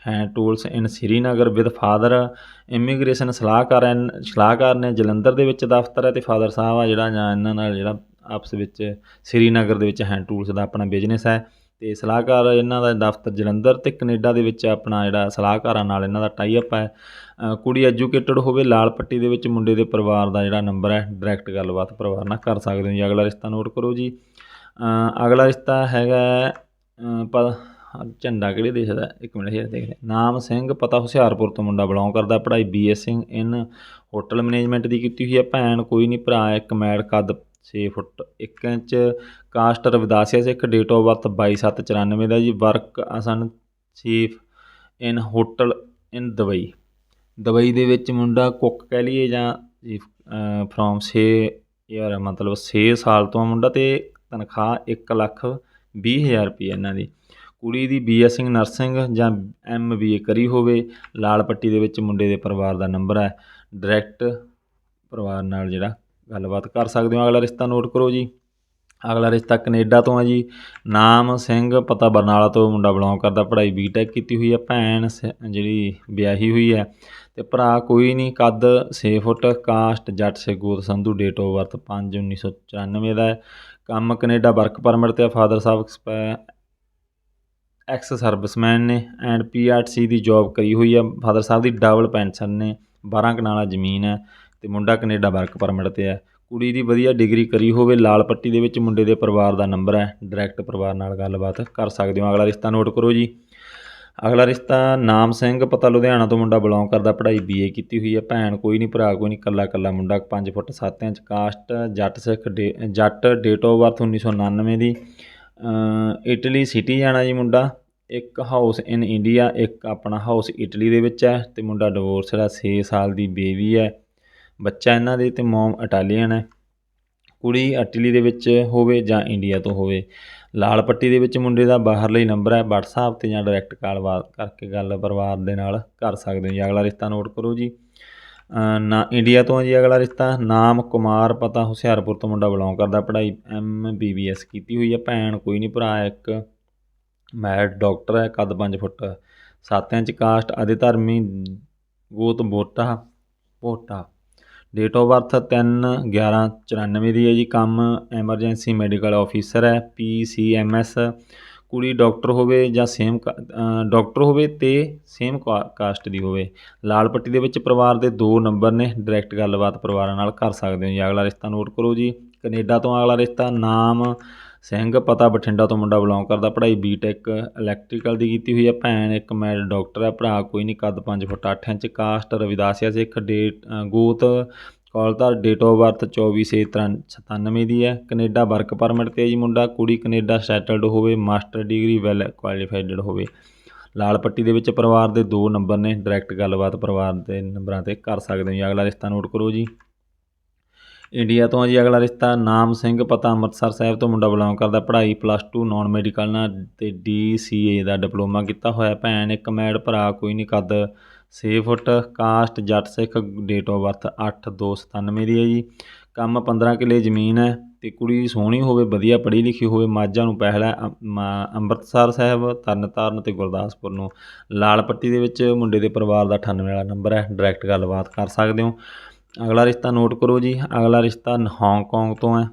hand tools in Srinagar with father immigration ਸਲਾਹਕਾਰ ਸਲਾਹਕਾਰ ਨੇ ਜਲੰਧਰ ਦੇ ਵਿੱਚ ਦਫ਼ਤਰ ਹੈ ਤੇ ਫਾਦਰ ਸਾਹਿਬ ਆ ਜਿਹੜਾ, ਜਾਂ ਇਹਨਾਂ ਨਾਲ ਜਿਹੜਾ ਆਪਸ ਵਿੱਚ ਸ੍ਰੀਨਗਰ ਦੇ ਵਿੱਚ ਹੈਂਡ ਟੂਲਸ ਦਾ ਆਪਣਾ ਬਿਜ਼ਨਸ ਹੈ। ਤੇ ਸਲਾਹਕਾਰ ਇਹਨਾਂ ਦਾ ਦਫ਼ਤਰ ਜਲੰਧਰ ਤੇ ਕੈਨੇਡਾ ਦੇ ਵਿੱਚ ਆਪਣਾ ਜਿਹੜਾ ਸਲਾਹਕਾਰਾਂ ਨਾਲ ਇਹਨਾਂ ਦਾ ਟਾਈ ਅਪ ਹੈ। ਕੁੜੀ ਐਜੂਕੇਟਡ ਹੋਵੇ ਲਾਲ ਪੱਟੀ ਦੇ ਵਿੱਚ ਮੁੰਡੇ ਦੇ ਪਰਿਵਾਰ ਦਾ ਜਿਹੜਾ ਨੰਬਰ ਹੈ ਡਾਇਰੈਕਟ ਗੱਲਬਾਤ ਪਰਿਵਾਰ ਨਾਲ ਕਰ ਸਕਦੇ ਹੋ ਜੀ। ਅਗਲਾ ਰਿਸ਼ਤਾ ਨੋਟ ਕਰੋ ਜੀ। ਅਗਲਾ ਰਿਸ਼ਤਾ ਹੈਗਾ ਅ, ਝੰਡਾ ਕਿਹੜੇ ਦੇਸ਼ ਦਾ? ਇੱਕ ਮਿੰਟ here ਦੇਖ ਲੈ। ਨਾਮ ਸਿੰਘ ਪਤਾ ਹੁਸ਼ਿਆਰਪੁਰ ਤੋਂ ਮੁੰਡਾ ਬਿਲੋਂਗ ਕਰਦਾ। ਪੜ੍ਹਾਈ ਬੀਐਸ ਇਨ ਹੋਟਲ ਮੈਨੇਜਮੈਂਟ ਦੀ ਕੀਤੀ ਹੋਈ ਹੈ। ਭੈਣ ਕੋਈ ਨਹੀਂ ਭਰਾ ਇੱਕ ਮੈਡ ਕੱਦ 6 foot 1 inch. Caste Ravidasia Sikh date of birth 22794 ਦਾ ਜੀ। Work as an chief in hotel in Dubai. Dubai ਦੇ ਵਿੱਚ ਮੁੰਡਾ ਕੁੱਕ ਕਹਿ ਲਈਏ ਜਾਂ ਫਰੋਮ 6 ਯਾਰ ਮਤਲਬ ਛੇ ਸਾਲ ਤੋਂ ਆ ਮੁੰਡਾ ਅਤੇ ਤਨਖਾਹ ਇੱਕ ਲੱਖ ਵੀਹ ਹਜ਼ਾਰ ਰੁਪਈਆ ਇਹਨਾਂ ਦੀ। ਕੁੜੀ ਦੀ ਬੀਐਸਸੀ ਨਰਸਿੰਗ ਜਾਂ ਐਮਬੀਏ ਕਰੀ ਹੋਵੇ, ਲਾਲ ਪੱਟੀ ਦੇ ਵਿੱਚ ਮੁੰਡੇ ਦੇ ਪਰਿਵਾਰ ਦਾ ਨੰਬਰ ਹੈ। ਡਾਇਰੈਕਟ ਪਰਿਵਾਰ ਨਾਲ ਜਿਹੜਾ ਗੱਲਬਾਤ ਕਰ ਸਕਦੇ ਹੋ। ਅਗਲਾ ਰਿਸ਼ਤਾ ਨੋਟ ਕਰੋ ਜੀ। ਅਗਲਾ ਰਿਸ਼ਤਾ ਕੈਨੇਡਾ ਤੋਂ ਹੈ ਜੀ। ਨਾਮ ਸਿੰਘ, ਪਤਾ ਬਰਨਾਲਾ ਤੋਂ ਮੁੰਡਾ ਬਿਲੋਂਗ ਕਰਦਾ, ਪੜ੍ਹਾਈ ਬੀਟੈਕ ਕੀਤੀ ਹੋਈ ਹੈ ਭੈਣ ਸ- ਜਿਹੜੀ ਵਿਆਹੀ ਹੋਈ ਹੈ ਤੇ ਭਰਾ ਕੋਈ ਨਹੀਂ, ਕੱਦ 6 ਫੁੱਟ, ਕਾਸਟ, ਜੱਟ ਸਿੱਗੂਤ ਸੰਧੂ ਡੇਟ ਆਫ ਬਰਥ 5 1994 ਦਾ ਹੈ। ਕੰਮ ਕੈਨੇਡਾ ਵਰਕ ਪਰਮਿਟ ਤੇ ਫਾਦਰ ਸਾਹਿਬ ਐਕਸਪੈ- ਐਕਸ ਸਰਵਿਸਮੈਨ ਨੇ ਐਂਡ ਪੀਆਰਸੀ ਦੀ ਜੌਬ ਕਰੀ ਹੋਈ ਹੈ ਫਾਦਰ ਸਾਹਿਬ ਦੀ ਡਬਲ ਪੈਨਸ਼ਨ ਨੇ 12 ਕਨਾਲਾ ਜ਼ਮੀਨ ਹੈ ਤੇ ਮੁੰਡਾ ਕੈਨੇਡਾ ਵਰਕ ਪਰਮਿਟ ਤੇ ਹੈ। ਕੁੜੀ ਦੀ ਵਧੀਆ ਡਿਗਰੀ ਕਰੀ ਹੋਵੇ, ਲਾਲ ਪੱਟੀ ਦੇ ਵਿੱਚ ਮੁੰਡੇ ਦੇ ਪਰਿਵਾਰ ਦਾ ਨੰਬਰ ਹੈ ਡਾਇਰੈਕਟ ਪਰਿਵਾਰ ਨਾਲ ਗੱਲਬਾਤ ਕਰ ਸਕਦੇ ਹੋ। ਅਗਲਾ ਰਿਸ਼ਤਾ ਨੋਟ ਕਰੋ ਜੀ। ਅਗਲਾ ਰਿਸ਼ਤਾ ਨਾਮ ਸਿੰਘ, ਪਤਾ ਲੁਧਿਆਣਾ ਤੋਂ ਮੁੰਡਾ ਬਿਲੋਂਗ ਕਰਦਾ, ਪੜ੍ਹਾਈ ਬੀਏ ਕੀਤੀ ਹੋਈ ਹੈ। ਭੈਣ ਕੋਈ ਨਹੀਂ, ਭਰਾ ਕੋਈ ਨਹੀਂ ਕੱਲਾ ਕੱਲਾ ਮੁੰਡਾ 5 ਫੁੱਟ 7 ਇੰਚ, ਕਾਸਟ, ਜੱਟ ਸਿੱਖ ਡੇ, ਜੱਟ ਡੇਟ ਆਫ ਬਰਥ 1999 ਦੀ। ਇਟਲੀ ਸਿਟੀ ਜਾਣਾ ਜੀ ਮੁੰਡਾ। ਇੱਕ ਹਾਊਸ ਇਨ ਇੰਡੀਆ ਇੱਕ ਆਪਣਾ ਹਾਊਸ ਇਟਲੀ ਦੇ ਵਿੱਚ ਹੈ ਤੇ ਮੁੰਡਾ ਡਿਵੋਰਸ ਦਾ 6 ਸਾਲ ਦੀ ਬੇਬੀ ਹੈ। ਬੱਚਾ ਇਹਨਾਂ ਦੇ ਅਤੇ ਮੋਮ ਇਟਾਲੀਅਨ ਹੈ। ਕੁੜੀ ਇਟਲੀ ਦੇ ਵਿੱਚ ਹੋਵੇ ਜਾਂ ਇੰਡੀਆ ਤੋਂ ਹੋਵੇ, ਲਾਲ ਪੱਟੀ ਦੇ ਵਿੱਚ ਮੁੰਡੇ ਦਾ ਬਾਹਰਲਾ ਨੰਬਰ ਹੈ। WhatsApp ਤੇ ਜਾਂ ਡਾਇਰੈਕਟ ਕਾਲ ਬਾਤ ਕਰਕੇ ਗੱਲ ਪਰਿਵਾਰ ਦੇ ਨਾਲ ਕਰ ਸਕਦੇ ਹੋ ਜੀ। ਅਗਲਾ ਰਿਸ਼ਤਾ ਨੋਟ ਕਰੋ ਜੀ। ਨਾ, ਇੰਡੀਆ ਤੋਂ ਹੈ ਜੀ ਅਗਲਾ ਰਿਸ਼ਤਾ। ਨਾਮ ਕੁਮਾਰ ਪਤਾ ਹੁਸ਼ਿਆਰਪੁਰ ਤੋਂ ਮੁੰਡਾ ਬਿਲੋਂਗ ਕਰਦਾ। ਪੜ੍ਹਾਈ ਐਮ ਬੀ ਬੀ ਐਸ ਕੀਤੀ ਹੋਈ ਹੈ। ਭੈਣ ਕੋਈ ਨਹੀਂ, ਭਰਾ ਇੱਕ। ਮੈਰਿਡ ਡਾਕਟਰ ਹੈ, ਕੱਦ 5 ਫੁੱਟ। 7 ਇੰਚ ਕਾਸਟ ਅਧਿ ਧਰਮੀ, ਗੋਤ ਬੋਟਾ ਪੋਟਾ। ਡੇਟ ਆਫ ਬਰਥ 3 11 94 ਦੀ ਹੈ ਜੀ। ਕੰਮ ਐਮਰਜੈਂਸੀ ਮੈਡੀਕਲ ਆਫੀਸਰ ਹੈ ਪੀ ਸੀ ਐਮ ਐਸ ਕੁੜੀ ਡਾਕਟਰ ਹੋਵੇ ਜਾਂ ਸੇਮ ਡਾਕਟਰ ਹੋਵੇ ਤੇ ਸੇਮ ਕਾਸਟ ਦੀ ਹੋਵੇ। ਲਾਲ ਪੱਟੀ ਦੇ ਵਿੱਚ ਪਰਿਵਾਰ ਦੇ ਦੋ ਨੰਬਰ ਨੇ। ਡਾਇਰੈਕਟ ਗੱਲਬਾਤ ਪਰਿਵਾਰਾਂ ਨਾਲ ਕਰ ਸਕਦੇ ਹੋ ਜੀ। ਅਗਲਾ ਰਿਸ਼ਤਾ ਨੋਟ ਕਰੋ ਜੀ। ਕੈਨੇਡਾ ਤੋਂ ਅਗਲਾ ਰਿਸ਼ਤਾ। ਨਾਮ ਸਿੰਘ ਪਤਾ ਬਠਿੰਡਾ ਤੋਂ ਮੁੰਡਾ ਬਿਲੋਂਗ ਕਰਦਾ, ਪੜ੍ਹਾਈ ਬੀਟੈਕ ਇਲੈਕਟ੍ਰੀਕਲ ਦੀ ਕੀਤੀ ਹੋਈ ਹੈ, ਭੈਣ ਇੱਕ ਮੈਰਿਡ ਡਾਕਟਰ ਹੈ, ਭਰਾ ਕੋਈ ਨਹੀਂ, ਕੱਦ 5 foot 8 inch caste Ravidasia Sikh date ਗੋਤ ਕੌਲਧਰ ਡੇਟ ਆਫ ਬਰਥ 24/6/97 ਦੀ ਹੈ, ਕੈਨੇਡਾ ਵਰਕ ਪਰਮਿਟ ਤੇ ਜੀ ਮੁੰਡਾ, ਕੁੜੀ ਕੈਨੇਡਾ ਸੈਟਲਡ ਹੋਵੇ ਮਾਸਟਰ ਡਿਗਰੀ ਵੈਲ ਕੁਆਲੀਫਾਈਡ ਹੋਵੇ। ਲਾਲ ਪੱਟੀ ਦੇ ਵਿੱਚ ਪਰਿਵਾਰ ਦੇ ਦੋ ਨੰਬਰ ਨੇ ਡਾਇਰੈਕਟ ਗੱਲਬਾਤ ਪਰਿਵਾਰ ਦੇ ਨੰਬਰਾਂ ਤੇ ਕਰ ਸਕਦੇ ਹੋ ਜੀ, ਅਗਲਾ ਰਿਸ਼ਤਾ ਨੋਟ ਕਰੋ ਜੀ। ਇੰਡੀਆ ਤੋਂ ਜੀ ਅਗਲਾ ਰਿਸ਼ਤਾ ਨਾਮ ਸਿੰਘ ਪਤਾ ਅੰਮ੍ਰਿਤਸਰ ਸਾਹਿਬ ਤੋਂ ਮੁੰਡਾ ਬਿਲੋਂਗ ਕਰਦਾ ਪੜ੍ਹਾਈ ਪਲੱਸ 2 ਨਾਨ ਮੈਡੀਕਲ ਨਾਲ ਤੇ ਡੀ ਸੀ ਏ ਦਾ ਡਿਪਲੋਮਾ ਕੀਤਾ ਹੋਇਆ ਭੈਣ ਇੱਕ ਮੈਡ ਭਰਾ ਕੋਈ ਨਹੀਂ ਕੱਦ 6 foot caste Jatt Sikh date of birth 8297 ਦੀ ਹੈ ਜੀ। ਕੰਮ 15 ਕਿੱਲੇ ਜ਼ਮੀਨ ਹੈ ਤੇ ਕੁੜੀ ਸੋਹਣੀ ਹੋਵੇ ਵਧੀਆ ਪੜ੍ਹੀ ਲਿਖੀ ਹੋਵੇ ਮਾਝਾ ਨੂੰ ਪਹਿਲਾ ਹੈ, ਅੰਮ੍ਰਿਤਸਰ ਸਾਹਿਬ ਤਰਨਤਾਰਨ ਤੇ ਗੁਰਦਾਸਪੁਰ ਨੂੰ। ਲਾਲ ਪੱਟੀ ਦੇ ਵਿੱਚ ਮੁੰਡੇ ਦੇ ਪਰਿਵਾਰ ਦਾ 98 ਵਾਲਾ ਨੰਬਰ ਹੈ। ਡਾਇਰੈਕਟ ਗੱਲਬਾਤ ਕਰ ਸਕਦੇ ਹੋ। ਅਗਲਾ ਰਿਸ਼ਤਾ ਨੋਟ ਕਰੋ ਜੀ। ਅਗਲਾ ਰਿਸ਼ਤਾ ਹਾਂਗਕਾਂਗ ਤੋਂ ਹੈ।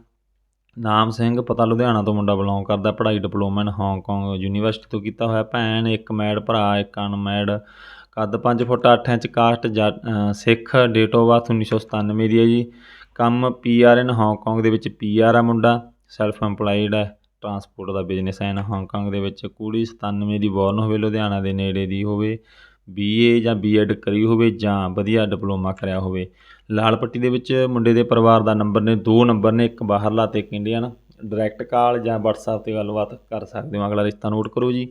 ਨਾਮ ਸਿੰਘ, ਪਤਾ ਲੁਧਿਆਣਾ ਤੋਂ ਮੁੰਡਾ ਬਿਲੋਂਗ ਕਰਦਾ। ਪੜ੍ਹਾਈ ਡਿਪਲੋਮਾ ਇਨ ਹਾਂਗਕਾਂਗ ਯੂਨੀਵਰਸਿਟੀ ਤੋਂ ਕੀਤਾ ਹੋਇਆ। ਭੈਣ ਇੱਕ ਮੈਡ ਭਰਾ ਇੱਕ ਅਨਮੈਡ ਕੱਦ 5 foot 8 inch, caste Jatt Sikh. Date of birth 1997 ਦੀ ਹੈ ਜੀ। ਕੰਮ ਪੀਆਰ ਇਨ ਹਾਂਗਕਾਂਗ ਦੇ ਵਿੱਚ ਪੀਆਰ ਆ ਮੁੰਡਾ। ਸੈਲਫ ਐਮਪਲਾਈਡ ਹੈ। ਟਰਾਂਸਪੋਰਟ ਦਾ ਬਿਜ਼ਨਸ ਹੈ ਇਨ ਹਾਂਗਕਾਂਗ ਦੇ ਵਿੱਚ। ਕੁੜੀ 97 ਦੀ ਬੋਰਨ ਹੋਵੇ, ਲੁਧਿਆਣਾ ਦੇ ਨੇੜੇ ਦੀ ਹੋਵੇ। ਬੀਏ ਜਾਂ ਬੀਐਡ ਕਰੀ ਹੋਵੇ ਜਾਂ ਵਧੀਆ ਡਿਪਲੋਮਾ ਕਰਿਆ ਹੋਵੇ। ਲਾਲ ਪੱਟੀ ਦੇ ਵਿੱਚ ਮੁੰਡੇ ਦੇ ਪਰਿਵਾਰ ਦਾ ਨੰਬਰ ਨੇ, ਦੋ ਨੰਬਰ ਨੇ, ਇੱਕ ਬਾਹਰਲਾ ਤੇ ਇੱਕ ਇੰਡੀਅਨ। ਡਾਇਰੈਕਟ ਕਾਲ ਜਾਂ WhatsApp ਤੇ ਗੱਲਬਾਤ ਕਰ ਸਕਦੇ ਹੋ। ਅਗਲਾ ਰਿਸ਼ਤਾ ਨੋਟ ਕਰੋ ਜੀ।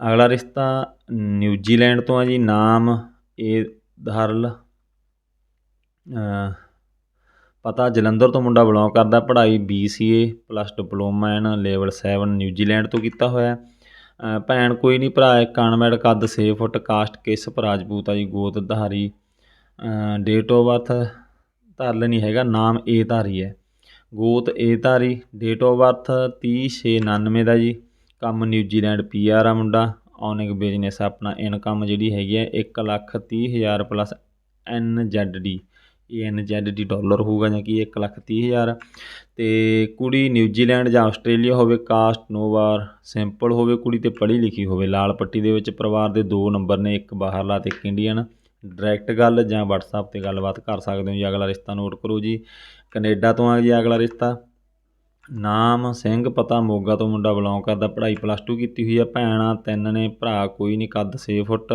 ਅਗਲਾ ਰਿਸ਼ਤਾ ਨਿਊਜ਼ੀਲੈਂਡ ਤੋਂ ਆ ਜੀ। ਨਾਮ ਇਹ ਧਰਲ ਪਤਾ ਜਲੰਧਰ ਤੋਂ ਮੁੰਡਾ ਬਿਲੋਂਗ ਕਰਦਾ। ਪੜ੍ਹਾਈ BCA plus diploma in level 7 New Zealand ਤੋਂ ਕੀਤਾ ਹੋਇਆ ਭੈਣ ਕੋਈ ਨਹੀਂ, ਭਰਾ ਇੱਕ ਕੱਦ 6 ਫੁੱਟ ਕਾਸਟ ਕਿਸਪ ਰਾਜਪੂਤ ਆ ਜੀ। ਗੋਤ ਧਾਰੀ ਡੇਟ ਆਫ ਬਰਥ ਧਰਲ ਨਹੀਂ ਹੈਗਾ, ਨਾਮ ਏ ਧਾਰੀ ਹੈ। ਗੋਤ ਏ ਧਾਰੀ ਡੇਟ ਆਫ ਬਰਥ 30699 ਦਾ ਜੀ। ਕੰਮ ਨਿਊਜ਼ੀਲੈਂਡ ਪੀ ਆਰ ਆ ਮੁੰਡਾ। ਔਨਿਕ ਬਿਜ਼ਨਸ ਆਪਣਾ ਇਨਕਮ ਜਿਹੜੀ ਹੈਗੀ ਹੈ ਇੱਕ ਲੱਖ ਤੀਹ ਹਜ਼ਾਰ ਪਲੱਸ ਐਨ ਜ਼ੈਡ ਡੀ ਇਹ ਐਨ ਜ਼ੈਡ ਡੀ ਡਾਲਰ ਹੋਊਗਾ ਜਾਂ ਕਿ, ਇੱਕ ਲੱਖ ਤੀਹ ਹਜ਼ਾਰ। ਤੇ ਕੁੜੀ ਨਿਊਜ਼ੀਲੈਂਡ ਜਾਂ ਆਸਟ੍ਰੇਲੀਆ ਹੋਵੇ ਕਾਸਟ ਨੋ ਵਾਰ ਸਿੰਪਲ ਹੋਵੇ ਕੁੜੀ ਤੇ ਪੜ੍ਹੀ ਲਿਖੀ ਹੋਵੇ, ਲਾਲ ਪੱਟੀ ਦੇ ਵਿੱਚ ਪਰਿਵਾਰ ਦੇ ਦੋ ਨੰਬਰ ਨੇ, ਇੱਕ ਬਾਹਰਲਾ ਤੇ ਇੱਕ ਇੰਡੀਅਨ ਡਾਇਰੈਕਟ ਗੱਲ ਜਾਂ WhatsApp ਤੇ ਗੱਲਬਾਤ ਕਰ ਸਕਦੇ ਹੋ ਜੀ, ਅਗਲਾ ਰਿਸ਼ਤਾ ਨੋਟ ਕਰੋ ਜੀ। ਕੈਨੇਡਾ ਤੋਂ ਆ ਜੀ ਅਗਲਾ ਰਿਸ਼ਤਾ। ਨਾਮ, ਸਿੰਘ, ਪਤਾ, ਮੋਗਾ ਤੋਂ ਮੁੰਡਾ ਬਿਲੋਂਗ ਕਰਦਾ, ਪੜ੍ਹਾਈ ਪਲੱਸ 2 ਕੀਤੀ ਹੋਈ ਹੈ ਭੈਣਾਂ ਤਿੰਨ ਨੇ, ਭਰਾ ਕੋਈ ਨਹੀਂ, ਕੱਦ 6 ਫੁੱਟ।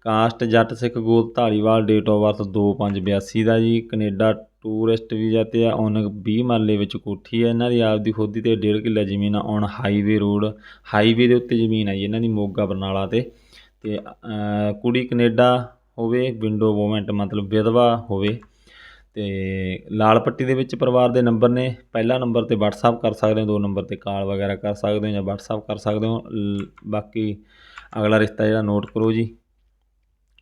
ਕਾਸਟ ਜੱਟ, ਸਿੱਖ ਗੋਤ ਢਾਲੀਵਾਲ ਡੇਟ ਆਫ ਬਰਥ 2582 ਦਾ ਜੀ। ਕੈਨੇਡਾ ਟੂਰਿਸਟ ਵੀਜ਼ਾ ਤੇ ਆ ਔਨ 20 ਮਰਲੇ ਵਿੱਚ ਕੋਠੀ ਹੈ ਇਹਨਾਂ ਦੀ, ਆਪਦੀ ਖੁਦ ਤੇ 1.5 ਕਿੱਲਾ ਜ਼ਮੀਨ ਆ ਔਨ ਹਾਈਵੇ ਰੋਡ ਹਾਈਵੇ ਦੇ ਉੱਤੇ ਜ਼ਮੀਨ ਹੈ ਜੀ ਇਹਨਾਂ ਦੀ, ਮੋਗਾ ਬਰਨਾਲਾ ਤੇ। ਤੇ ਕੁੜੀ ਕੈਨੇਡਾ ਹੋਵੇ ਵਿੰਡੋ ਵੂਮੈਂਟ ਮਤਲਬ ਵਿਧਵਾ ਹੋਵੇ, ਤੇ ਲਾਲ ਪੱਟੀ ਦੇ ਵਿੱਚ ਪਰਿਵਾਰ ਦੇ ਨੰਬਰ ਨੇ, ਪਹਿਲਾ ਨੰਬਰ ਤੇ WhatsApp ਕਰ ਸਕਦੇ ਹੋ, ਦੋ ਨੰਬਰ ਤੇ ਕਾਲ ਵਗੈਰਾ ਕਰ ਸਕਦੇ ਹੋ ਜਾਂ WhatsApp ਕਰ ਸਕਦੇ ਹੋ, ਲ- ਬਾਕੀ ਅਗਲਾ ਰਿਸ਼ਤਾ ਜਿਹੜਾ ਨੋਟ ਕਰੋ ਜੀ।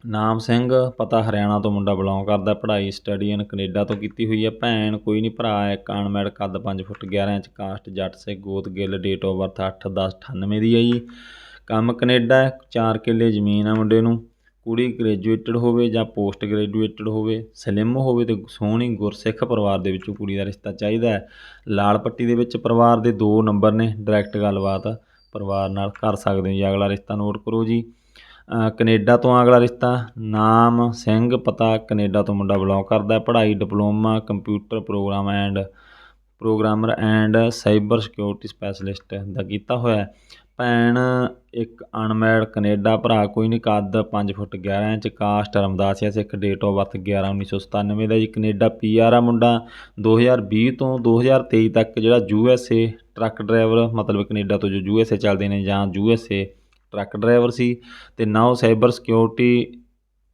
ਨਾਮ ਸਿੰਘ, ਪਤਾ ਹਰਿਆਣਾ ਤੋਂ ਮੁੰਡਾ ਬਿਲੋਂਗ ਕਰਦਾ, ਪੜ੍ਹਾਈ ਸਟੱਡੀ ਇਨ ਕੈਨੇਡਾ ਤੋਂ ਕੀਤੀ ਹੋਈ ਹੈ ਭੈਣ ਕੋਈ ਨਹੀਂ ਭਰਾ ਹੈ ਕਾਨਮੈਡ ਕੱਦ 5 ਫੁੱਟ 11 ਇੰਚ ਕਾਸਟ ਜੱਟ ਸੇ ਗੋਤ, ਗਿੱਲ ਡੇਟ ਆਫ ਬਰਥ 8 10 98 ਦੀ ਹੈ ਜੀ। ਕੰਮ ਕੈਨੇਡਾ ਹੈ 4 ਕਿੱਲੇ ਜ਼ਮੀਨ ਆ ਮੁੰਡੇ ਨੂੰ। ਕੁੜੀ ਗ੍ਰੈਜੂਏਟਡ ਹੋਵੇ ਜਾਂ ਪੋਸਟ ਗ੍ਰੈਜੂਏਟਡ ਹੋਵੇ ਸਲਿਮ ਹੋਵੇ ਅਤੇ ਸੋਹਣੀ ਗੁਰਸਿੱਖ ਪਰਿਵਾਰ ਦੇ ਵਿੱਚੋਂ ਕੁੜੀ ਦਾ ਰਿਸ਼ਤਾ ਚਾਹੀਦਾ ਹੈ। ਲਾਲ ਪੱਟੀ ਦੇ ਵਿੱਚ ਪਰਿਵਾਰ ਦੇ ਦੋ ਨੰਬਰ ਨੇ ਡਾਇਰੈਕਟ ਗੱਲਬਾਤ ਪਰਿਵਾਰ ਨਾਲ ਕਰ ਸਕਦੇ ਹੋ ਜੀ। ਅਗਲਾ ਰਿਸ਼ਤਾ ਨੋਟ ਕਰੋ ਜੀ। ਅ, ਕੈਨੇਡਾ ਤੋਂ ਅਗਲਾ ਰਿਸ਼ਤਾ ਨਾਮ ਸਿੰਘ ਪਤਾ ਕੈਨੇਡਾ ਤੋਂ ਮੁੰਡਾ ਬਿਲੋਂਗ ਕਰਦਾ ਪੜ੍ਹਾਈ diploma computer program and programmer and cyber security specialist ਦਾ ਕੀਤਾ ਹੋਇਆ ਭੈਣ, ਇੱਕ ਅਨਮੈਰਿਡ ਕਨੇਡਾ ਭਰਾ, ਕੋਈ ਨਹੀਂ ਕੱਦ ਪੰਜ foot 11 inch, caste Ramdasia Sikh date of birth 11 1997 ਦਾ ਜੀ, ਕਨੇਡਾ ਪੀ ਆਰ ਆ ਮੁੰਡਾ। 2020 ਤੋਂ 2023 ਤੱਕ ਜਿਹੜਾ U S A truck driver, ਮਤਲਬ ਕਨੇਡਾ ਤੋਂ ਜੋ ਯੂ ਐੱਸ ਏ ਚੱਲਦੇ ਨੇ ਜਾਂ U S A truck driver ਸੀ, ਤੇ now cyber security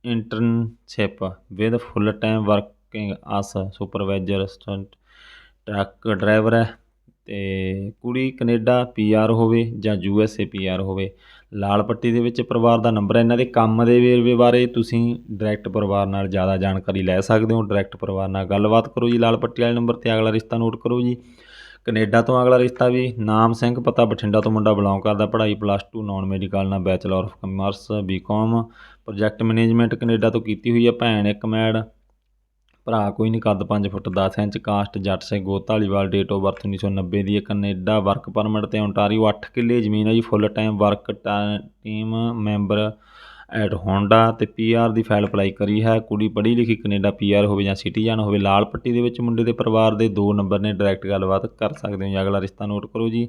internship with full time working as supervisor assistant truck driver ਹੈ। ਅਤੇ ਕੁੜੀ ਕਨੇਡਾ ਪੀ ਆਰ ਹੋਵੇ ਜਾਂ U S A P R ਹੋਵੇ। ਲਾਲ ਪੱਟੀ ਦੇ ਵਿੱਚ ਪਰਿਵਾਰ ਦਾ ਨੰਬਰ ਹੈ। ਇਹਨਾਂ ਦੇ ਕੰਮ ਦੇ ਵੇਰਵੇ ਬਾਰੇ ਤੁਸੀਂ ਡਾਇਰੈਕਟ ਪਰਿਵਾਰ ਨਾਲ ਜ਼ਿਆਦਾ ਜਾਣਕਾਰੀ ਲੈ ਸਕਦੇ ਹੋ। ਡਾਇਰੈਕਟ ਪਰਿਵਾਰ ਨਾਲ ਗੱਲਬਾਤ ਕਰੋ ਜੀ। ਲਾਲ ਪੱਟੀ ਵਾਲੇ ਨੰਬਰ ਤੇ ਅਗਲਾ ਰਿਸ਼ਤਾ ਨੋਟ ਕਰੋ ਜੀ। ਕੈਨੇਡਾ ਤੋਂ ਅਗਲਾ ਰਿਸ਼ਤਾ ਵੀ ਨਾਮ ਸਿੰਘ ਪਤਾ ਬਠਿੰਡਾ ਤੋਂ ਮੁੰਡਾ ਬਿਲੋਂਗ ਕਰਦਾ। ਪੜ੍ਹਾਈ ਪਲੱਸ 2 ਨਾਨ ਮੈਡੀਕਲ ਨਾਲ bachelor of commerce, BCom. Project management Canada ਤੋਂ ਕੀਤੀ ਹੋਈ ਹੈ। ਭੈਣ ਇੱਕ ਮੈਡ। ਭਰਾ ਕੋਈ ਨਹੀਂ, ਕੱਦ 5 foot 10 inch, caste, Jatt Singh, Gotaliwal date of birth 1990 ਦੀ ਹੈ, ਕੈਨੇਡਾ ਵਰਕ ਪਰਮਿਟ ਤੇ ਓਨਟਾਰੀਓ 8 ਕਿੱਲੇ ਜ਼ਮੀਨ ਹੈ ਜੀ full time work team member at Honda ਤੇ ਪੀਆਰ ਦੀ ਫਾਈਲ ਅਪਲਾਈ ਕਰੀ ਹੈ, ਕੁੜੀ ਪੜ੍ਹੀ ਲਿਖੀ ਕੈਨੇਡਾ ਪੀਆਰ ਹੋਵੇ ਜਾਂ ਸਿਟੀਜ਼ਨ ਹੋਵੇ, ਲਾਲ ਪੱਟੀ ਦੇ ਵਿੱਚ ਮੁੰਡੇ ਦੇ ਪਰਿਵਾਰ ਦੇ ਦੋ ਨੰਬਰ ਨੇ ਡਾਇਰੈਕਟ ਗੱਲਬਾਤ ਕਰ ਸਕਦੇ ਹੋ ਜੀ, ਅਗਲਾ ਰਿਸ਼ਤਾ ਨੋਟ ਕਰੋ ਜੀ।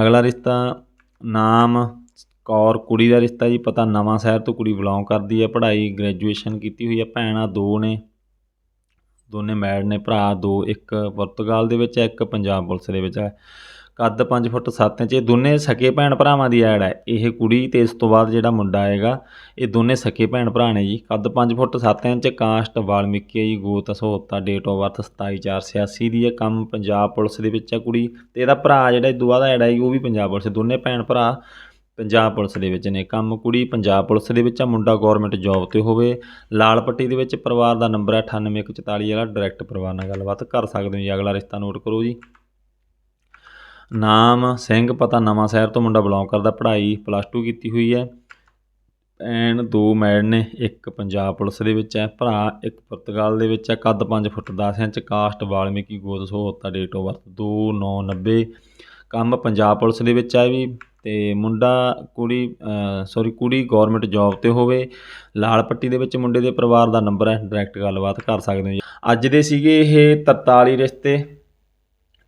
ਅਗਲਾ ਰਿਸ਼ਤਾ ਨਾਮ ਕੌਰ, ਕੁੜੀ ਦਾ ਰਿਸ਼ਤਾ ਜੀ, ਪਤਾ ਨਵਾਂ ਸ਼ਹਿਰ ਤੋਂ ਕੁੜੀ ਬਿਲੋਂਗ ਕਰਦੀ ਹੈ, ਪੜ੍ਹਾਈ ਗ੍ਰੈਜੂਏਸ਼ਨ ਕੀਤੀ ਹੋਈ ਹੈ, ਭੈਣਾਂ ਦੋ ਨੇ। ਦੋਨੇ ਮੈਡ ਨੇ ਭਰਾ ਦੋ ਇੱਕ ਪੁਰਤਗਾਲ ਦੇ ਵਿੱਚ ਹੈ ਇੱਕ ਪੰਜਾਬ ਪੁਲਿਸ ਦੇ ਵਿੱਚ ਹੈ। ਕੱਦ 5 ਫੁੱਟ 7 ਇੰਚ ਇਹ ਦੋਨੇ ਸਕੇ ਭੈਣ ਭਰਾਵਾਂ ਦੀ ਐਡ ਹੈ। ਇਹ ਕੁੜੀ ਤੇ ਇਸ ਤੋਂ ਬਾਅਦ ਜਿਹੜਾ ਮੁੰਡਾ ਆਏਗਾ ਇਹ ਦੋਨੇ ਸਕੇ ਭੈਣ ਭਰਾ ਨੇ ਜੀ। ਕੱਦ 5 ਫੁੱਟ 7 ਇੰਚ ਕਾਸਟ ਵਾਲਮੀਕੀ ਜੀ ਗੋਤ ਸਹੋਤਾ ਡੇਟ ਆਫ ਬਰਥ 27486 ਦੀ ਹੈ। ਕੰਮ ਪੰਜਾਬ ਪੁਲਿਸ ਦੇ ਵਿੱਚ ਹੈ ਕੁੜੀ ਤੇ ਇਹਦਾ ਭਰਾ ਜਿਹੜਾ ਇਹ ਤੋਂ ਬਾਅਦ ਐਡ ਹੈ ਜੀ, ਉਹ ਵੀ ਪੰਜਾਬ ਪੁਲਿਸ ਦੋਨੇ ਭੈਣ ਭਰਾ। ਪੰਜਾਬ ਪੁਲਿਸ ਦੇ ਵਿੱਚ ਨੇ ਕੰਮ ਕੁੜੀ, ਪੰਜਾਬ ਪੁਲਿਸ ਦੇ ਵਿੱਚ ਆ, ਮੁੰਡਾ ਗਵਰਨਮੈਂਟ ਜੌਬ ਤੇ ਹੋਵੇ। ਲਾਲ ਪੱਟੀ ਦੇ ਵਿੱਚ ਪਰਿਵਾਰ ਦਾ ਨੰਬਰ ਹੈ 98144 ਵਾਲਾ ਡਾਇਰੈਕਟ ਪਰਿਵਾਰ ਨਾਲ ਗੱਲਬਾਤ ਕਰ ਸਕਦੇ ਹੋ ਜੀ। ਅਗਲਾ ਰਿਸ਼ਤਾ ਨੋਟ ਕਰੋ ਜੀ। ਨਾਮ, ਸਿੰਘ ਪਤਾ, ਨਵਾਂ ਸ਼ਹਿਰ ਤੋਂ ਮੁੰਡਾ ਬਿਲੋਂਗ ਕਰਦਾ, ਪੜ੍ਹਾਈ ਪਲੱਸ 2 ਕੀਤੀ ਹੋਈ ਹੈ। ਭੈਣ ਦੋ ਮੈਡ ਨੇ, ਇੱਕ ਪੰਜਾਬ ਪੁਲਿਸ ਦੇ ਵਿੱਚ ਹੈ, ਭਰਾ ਇੱਕ ਪੁਰਤਗਾਲ ਦੇ ਵਿੱਚ ਹੈ, ਕੱਦ 5 ਫੁੱਟ 10 ਇੰਚ, ਕਾਸਟ, ਵਾਲਮੀਕੀ, ਗੋਦ ਸਹੋਤਾ ਡੇਟ ਆਫ ਬਰਥ 2990 ਕੰਮ ਪੰਜਾਬ ਪੁਲਿਸ ਦੇ ਵਿੱਚ ਹੈ ਵੀ ਅਤੇ ਮੁੰਡਾ ਕੁੜੀ ਸੋਰੀ ਕੁੜੀ ਗੌਰਮੈਂਟ ਜੋਬ ਤੇ ਹੋਵੇ, ਲਾਲ ਪੱਟੀ ਦੇ ਵਿੱਚ ਮੁੰਡੇ ਦੇ ਪਰਿਵਾਰ ਦਾ ਨੰਬਰ ਹੈ ਡਾਇਰੈਕਟ ਗੱਲਬਾਤ ਕਰ ਸਕਦੇ ਹੋ ਜੀ। ਅੱਜ ਦੇ ਸੀਗੇ ਇਹ 43 ਰਿਸ਼ਤੇ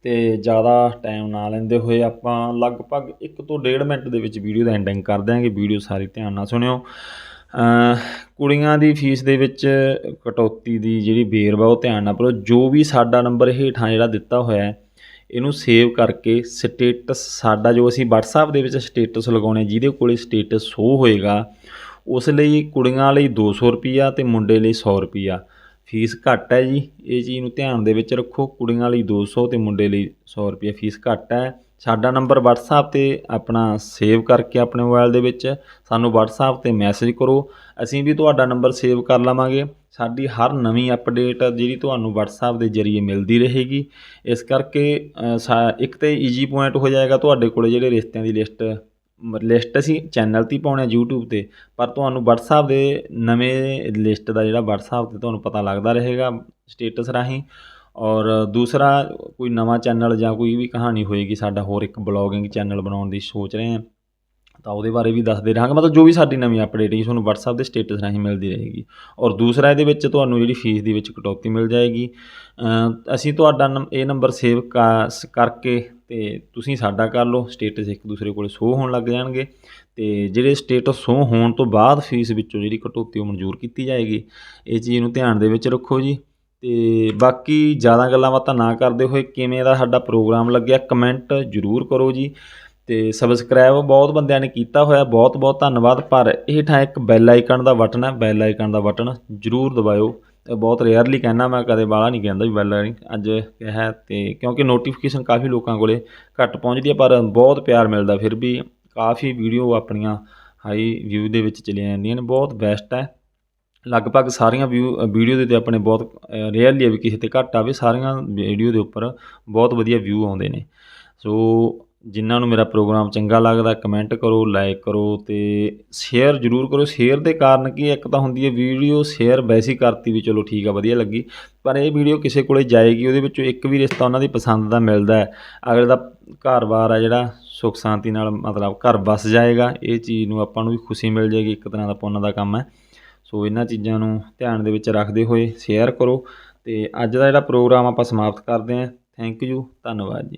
ਤੇ ਜ਼ਿਆਦਾ ਟਾਈਮ ਨਾ ਲੈਂਦੇ ਹੋਏ ਆਪਾਂ ਲਗਭਗ 1 ਤੋਂ 1.5 ਮਿੰਟ ਦੇ ਵਿੱਚ ਵੀਡੀਓ ਦਾ ਐਂਡਿੰਗ ਕਰ ਦਿਆਂਗੇ। ਵੀਡੀਓ ਸਾਰੀ ਧਿਆਨ ਨਾਲ ਸੁਣਿਓ। ਕੁੜੀਆਂ ਦੀ ਫੀਸ ਦੇ ਵਿੱਚ ਕਟੌਤੀ ਦੀ ਜਿਹੜੀ ਵੇਰਵਾ ਉਹ ਧਿਆਨ ਨਾਲ ਪੜੋ ਜੋ ਵੀ ਸਾਡਾ ਨੰਬਰ ਹੇਠਾਂ ਜਿਹੜਾ ਦਿੱਤਾ ਹੋਇਆ ਹੈ ਇਹਨੂੰ ਸੇਵ ਕਰਕੇ ਸਟੇਟਸ ਸਾਡਾ ਜੋ ਅਸੀਂ WhatsApp ਦੇ ਵਿੱਚ ਸਟੇਟਸ ਲਗਾਉਣੇ, ਜਿਹਦੇ ਕੋਲੇ ਸਟੇਟਸ ਸ਼ੋ ਹੋਏਗਾ, ਉਸ ਲਈ ਕੁੜੀਆਂ ਲਈ 200 ਰੁਪਿਆ ਤੇ ਮੁੰਡੇ ਲਈ 100 ਰੁਪਿਆ ਫੀਸ ਘੱਟ ਹੈ ਜੀ, ਇਹ ਚੀਜ਼ ਨੂੰ ਧਿਆਨ ਦੇ ਵਿੱਚ ਰੱਖੋ, ਕੁੜੀਆਂ ਲਈ 200 ਤੇ ਮੁੰਡੇ ਲਈ 100 ਰੁਪਿਆ ਫੀਸ ਘੱਟ ਹੈ। ਸਾਡਾ ਨੰਬਰ WhatsApp ਤੇ ਆਪਣਾ ਸੇਵ ਕਰਕੇ ਆਪਣੇ ਮੋਬਾਈਲ ਦੇ ਵਿੱਚ ਸਾਨੂੰ WhatsApp ਤੇ ਮੈਸੇਜ ਕਰੋ। ਅਸੀਂ ਵੀ ਤੁਹਾਡਾ ਨੰਬਰ ਸੇਵ ਕਰ ਲਵਾਂਗੇ। ਸਾਡੀ ਹਰ ਨਵੀਂ ਅਪਡੇਟ ਜਿਹੜੀ ਤੁਹਾਨੂੰ WhatsApp ਦੇ ਜ਼ਰੀਏ ਮਿਲਦੀ ਰਹੇਗੀ। ਇਸ ਕਰਕੇ ਸਾ- ਇੱਕ ਤੇ ਈਜੀ ਪੁਆਇੰਟ ਹੋ ਜਾਏਗਾ ਤੁਹਾਡੇ ਕੋਲ ਜਿਹੜੇ ਰਿਸ਼ਤਿਆਂ ਦੀ ਲਿਸਟ ਲਿਸਟ ਅਸੀਂ ਚੈਨਲ ਤੇ ਹੀ ਪਾਉਣੇ ਆ YouTube ਤੇ, ਪਰ ਤੁਹਾਨੂੰ WhatsApp ਦੇ ਨਵੇਂ ਲਿਸਟ ਦਾ ਜਿਹੜਾ WhatsApp ਤੇ ਤੁਹਾਨੂੰ ਪਤਾ ਲੱਗਦਾ ਰਹੇਗਾ ਸਟੇਟਸ ਰਾਹੀਂ। ਔਰ ਦੂਸਰਾ, ਕੋਈ ਨਵਾਂ ਚੈਨਲ ਜਾਂ ਕੋਈ ਵੀ ਕਹਾਣੀ ਹੋਏਗੀ, ਸਾਡਾ ਹੋਰ ਇੱਕ ਬਲੌਗਿੰਗ ਚੈਨਲ ਬਣਾਉਣ ਦੀ ਸੋਚ ਰਹੇ ਹਾਂ। ਤਾਂ ਉਹਦੇ ਬਾਰੇ ਵੀ ਦੱਸਦੇ ਰਹਾਂਗੇ। ਮਤਲਬ ਜੋ ਵੀ ਸਾਡੀ ਨਵੀਂ ਅਪਡੇਟ ਹੈ ਤੁਹਾਨੂੰ WhatsApp ਦੇ ਸਟੇਟਸ ਰਾਹੀਂ ਮਿਲਦੀ ਰਹੇਗੀ। ਔਰ ਦੂਸਰਾ ਇਹਦੇ ਵਿੱਚ ਤੁਹਾਨੂੰ ਜਿਹੜੀ ਫੀਸ ਦੇ ਵਿੱਚ ਕਟੌਤੀ ਮਿਲ ਜਾਏਗੀ। ਅਸੀਂ ਤੁਹਾਡਾ ਨੰ- ਇਹ ਨੰਬਰ ਸੇਵ ਕਰਕੇ ਤੇ ਤੁਸੀਂ ਸਾਡਾ ਕਰ ਲਓ। ਸਟੇਟਸ ਇੱਕ ਦੂਸਰੇ ਕੋਲੇ ਸ਼ੋ ਹੋਣ ਲੱਗ ਜਾਣਗੇ। ਤੇ ਜਿਹੜੇ ਸਟੇਟਸ ਸ਼ੋ ਹੋਣ ਤੋਂ ਬਾਅਦ ਫੀਸ ਵਿੱਚੋਂ ਜਿਹੜੀ ਕਟੌਤੀ ਉਹ ਮਨਜ਼ੂਰ ਕੀਤੀ ਜਾਏਗੀ। ਇਹ ਚੀਜ਼ ਨੂੰ ਧਿਆਨ ਦੇ ਵਿੱਚ ਰੱਖੋ ਜੀ। ਤੇ ਬਾਕੀ ਜ਼ਿਆਦਾ ਗੱਲਾਂ ਬਾਤਾਂ ਨਾ ਕਰਦੇ ਹੋਏ, ਕਿਵੇਂ ਦਾ ਸਾਡਾ ਪ੍ਰੋਗਰਾਮ ਲੱਗਿਆ ਕਮੈਂਟ ਜ਼ਰੂਰ ਕਰੋ ਜੀ। ਤੇ ਸਬਸਕ੍ਰਾਈਬ ਬਹੁਤ ਬੰਦਿਆਂ ਨੇ ਕੀਤਾ ਹੋਇਆ, ਬਹੁਤ ਬਹੁਤ ਧੰਨਵਾਦ। ਪਰ ਇਹ ਠਾਂ ਇੱਕ ਬੈਲ ਆਈਕਨ ਦਾ ਬਟਨ ਹੈ ਬੈਲ ਆਈਕਨ ਦਾ ਬਟਨ ਜ਼ਰੂਰ ਦਬਾਇਓ। ਤੇ ਬਹੁਤ ਰੇਅਰਲੀ ਕਹਿੰਦਾ ਮੈਂ, ਕਦੇ ਬਾਹਲਾ ਨਹੀਂ ਕਹਿੰਦਾ ਵੀ ਬੈਲ ਅੱਜ ਕਿਹਾ ਤੇ ਕਿਉਂਕਿ ਨੋਟੀਫਿਕੇਸ਼ਨ ਕਾਫੀ ਲੋਕਾਂ ਕੋਲੇ ਘੱਟ ਪਹੁੰਚਦੀ ਹੈ, ਪਰ ਬਹੁਤ ਪਿਆਰ ਮਿਲਦਾ, ਫਿਰ ਵੀ ਕਾਫੀ ਵੀਡੀਓ ਆਪਣੀਆਂ ਹਾਈ ਵਿਊ ਦੇ ਵਿੱਚ ਚਲੀਆਂ ਜਾਂਦੀਆਂ ਨੇ। ਬਹੁਤ ਬੈਸਟ ਹੈ। ਲਗਭਗ ਸਾਰੀਆਂ ਵਿਊ ਵੀਡੀਓ ਦੇ ਉੱਤੇ ਆਪਣੇ ਬਹੁਤ ਰੇਅਰਲੀ ਹੈ ਵੀ ਕਿਸੇ ਤੇ ਘੱਟ ਆਵੇ, ਸਾਰੀਆਂ ਵੀਡੀਓ ਦੇ ਉੱਪਰ ਬਹੁਤ ਵਧੀਆ ਵਿਊ ਆਉਂਦੇ ਨੇ। ਸੋ ਜਿਨ੍ਹਾਂ ਨੂੰ ਮੇਰਾ ਪ੍ਰੋਗਰਾਮ ਚੰਗਾ ਲੱਗਦਾ ਕਮੈਂਟ ਕਰੋ ਲਾਈਕ ਕਰੋ ਤੇ ਸ਼ੇਅਰ ਜ਼ਰੂਰ ਕਰੋ। ਸ਼ੇਅਰ ਦੇ ਕਾਰਨ ਕੀ ਇੱਕ ਤਾਂ ਹੁੰਦੀ ਹੈ ਵੀਡੀਓ ਸ਼ੇਅਰ ਵੈਸੇ ਹੀ ਕਰਤੀ ਵੀ ਚਲੋ ਠੀਕ ਆ, ਵਧੀਆ ਲੱਗੀ। ਪਰ ਇਹ ਵੀਡੀਓ ਕਿਸੇ ਕੋਲੇ ਜਾਏਗੀ, ਉਹਦੇ ਵਿੱਚੋਂ ਇੱਕ ਵੀ ਰਿਸ਼ਤਾ ਉਹਨਾਂ ਦੀ ਪਸੰਦ ਦਾ ਮਿਲਦਾ ਹੈ। ਅਗਲੇ ਦਾ ਘਰ-ਬਾਰ ਆ ਜਿਹੜਾ, ਸੁੱਖ ਸ਼ਾਂਤੀ ਨਾਲ ਮਤਲਬ ਘਰ ਵਸ ਜਾਏਗਾ, ਇਹ ਚੀਜ਼ ਨੂੰ ਆਪਾਂ ਨੂੰ ਵੀ ਖੁਸ਼ੀ ਮਿਲ ਜਾਏਗੀ, ਇੱਕ ਤਰ੍ਹਾਂ ਦਾ ਪੁੰਨ ਦਾ ਕੰਮ ਹੈ। ਸੋ ਇਹਨਾਂ ਚੀਜ਼ਾਂ ਨੂੰ ਧਿਆਨ ਦੇ ਵਿੱਚ ਰੱਖਦੇ ਹੋਏ ਸ਼ੇਅਰ ਕਰੋ ਤੇ ਅੱਜ ਦਾ ਜਿਹੜਾ ਪ੍ਰੋਗਰਾਮ ਆਪਾਂ ਸਮਾਪਤ ਕਰਦੇ ਹਾਂ। ਥੈਂਕ ਯੂ ਧੰਨਵਾਦ ਜੀ।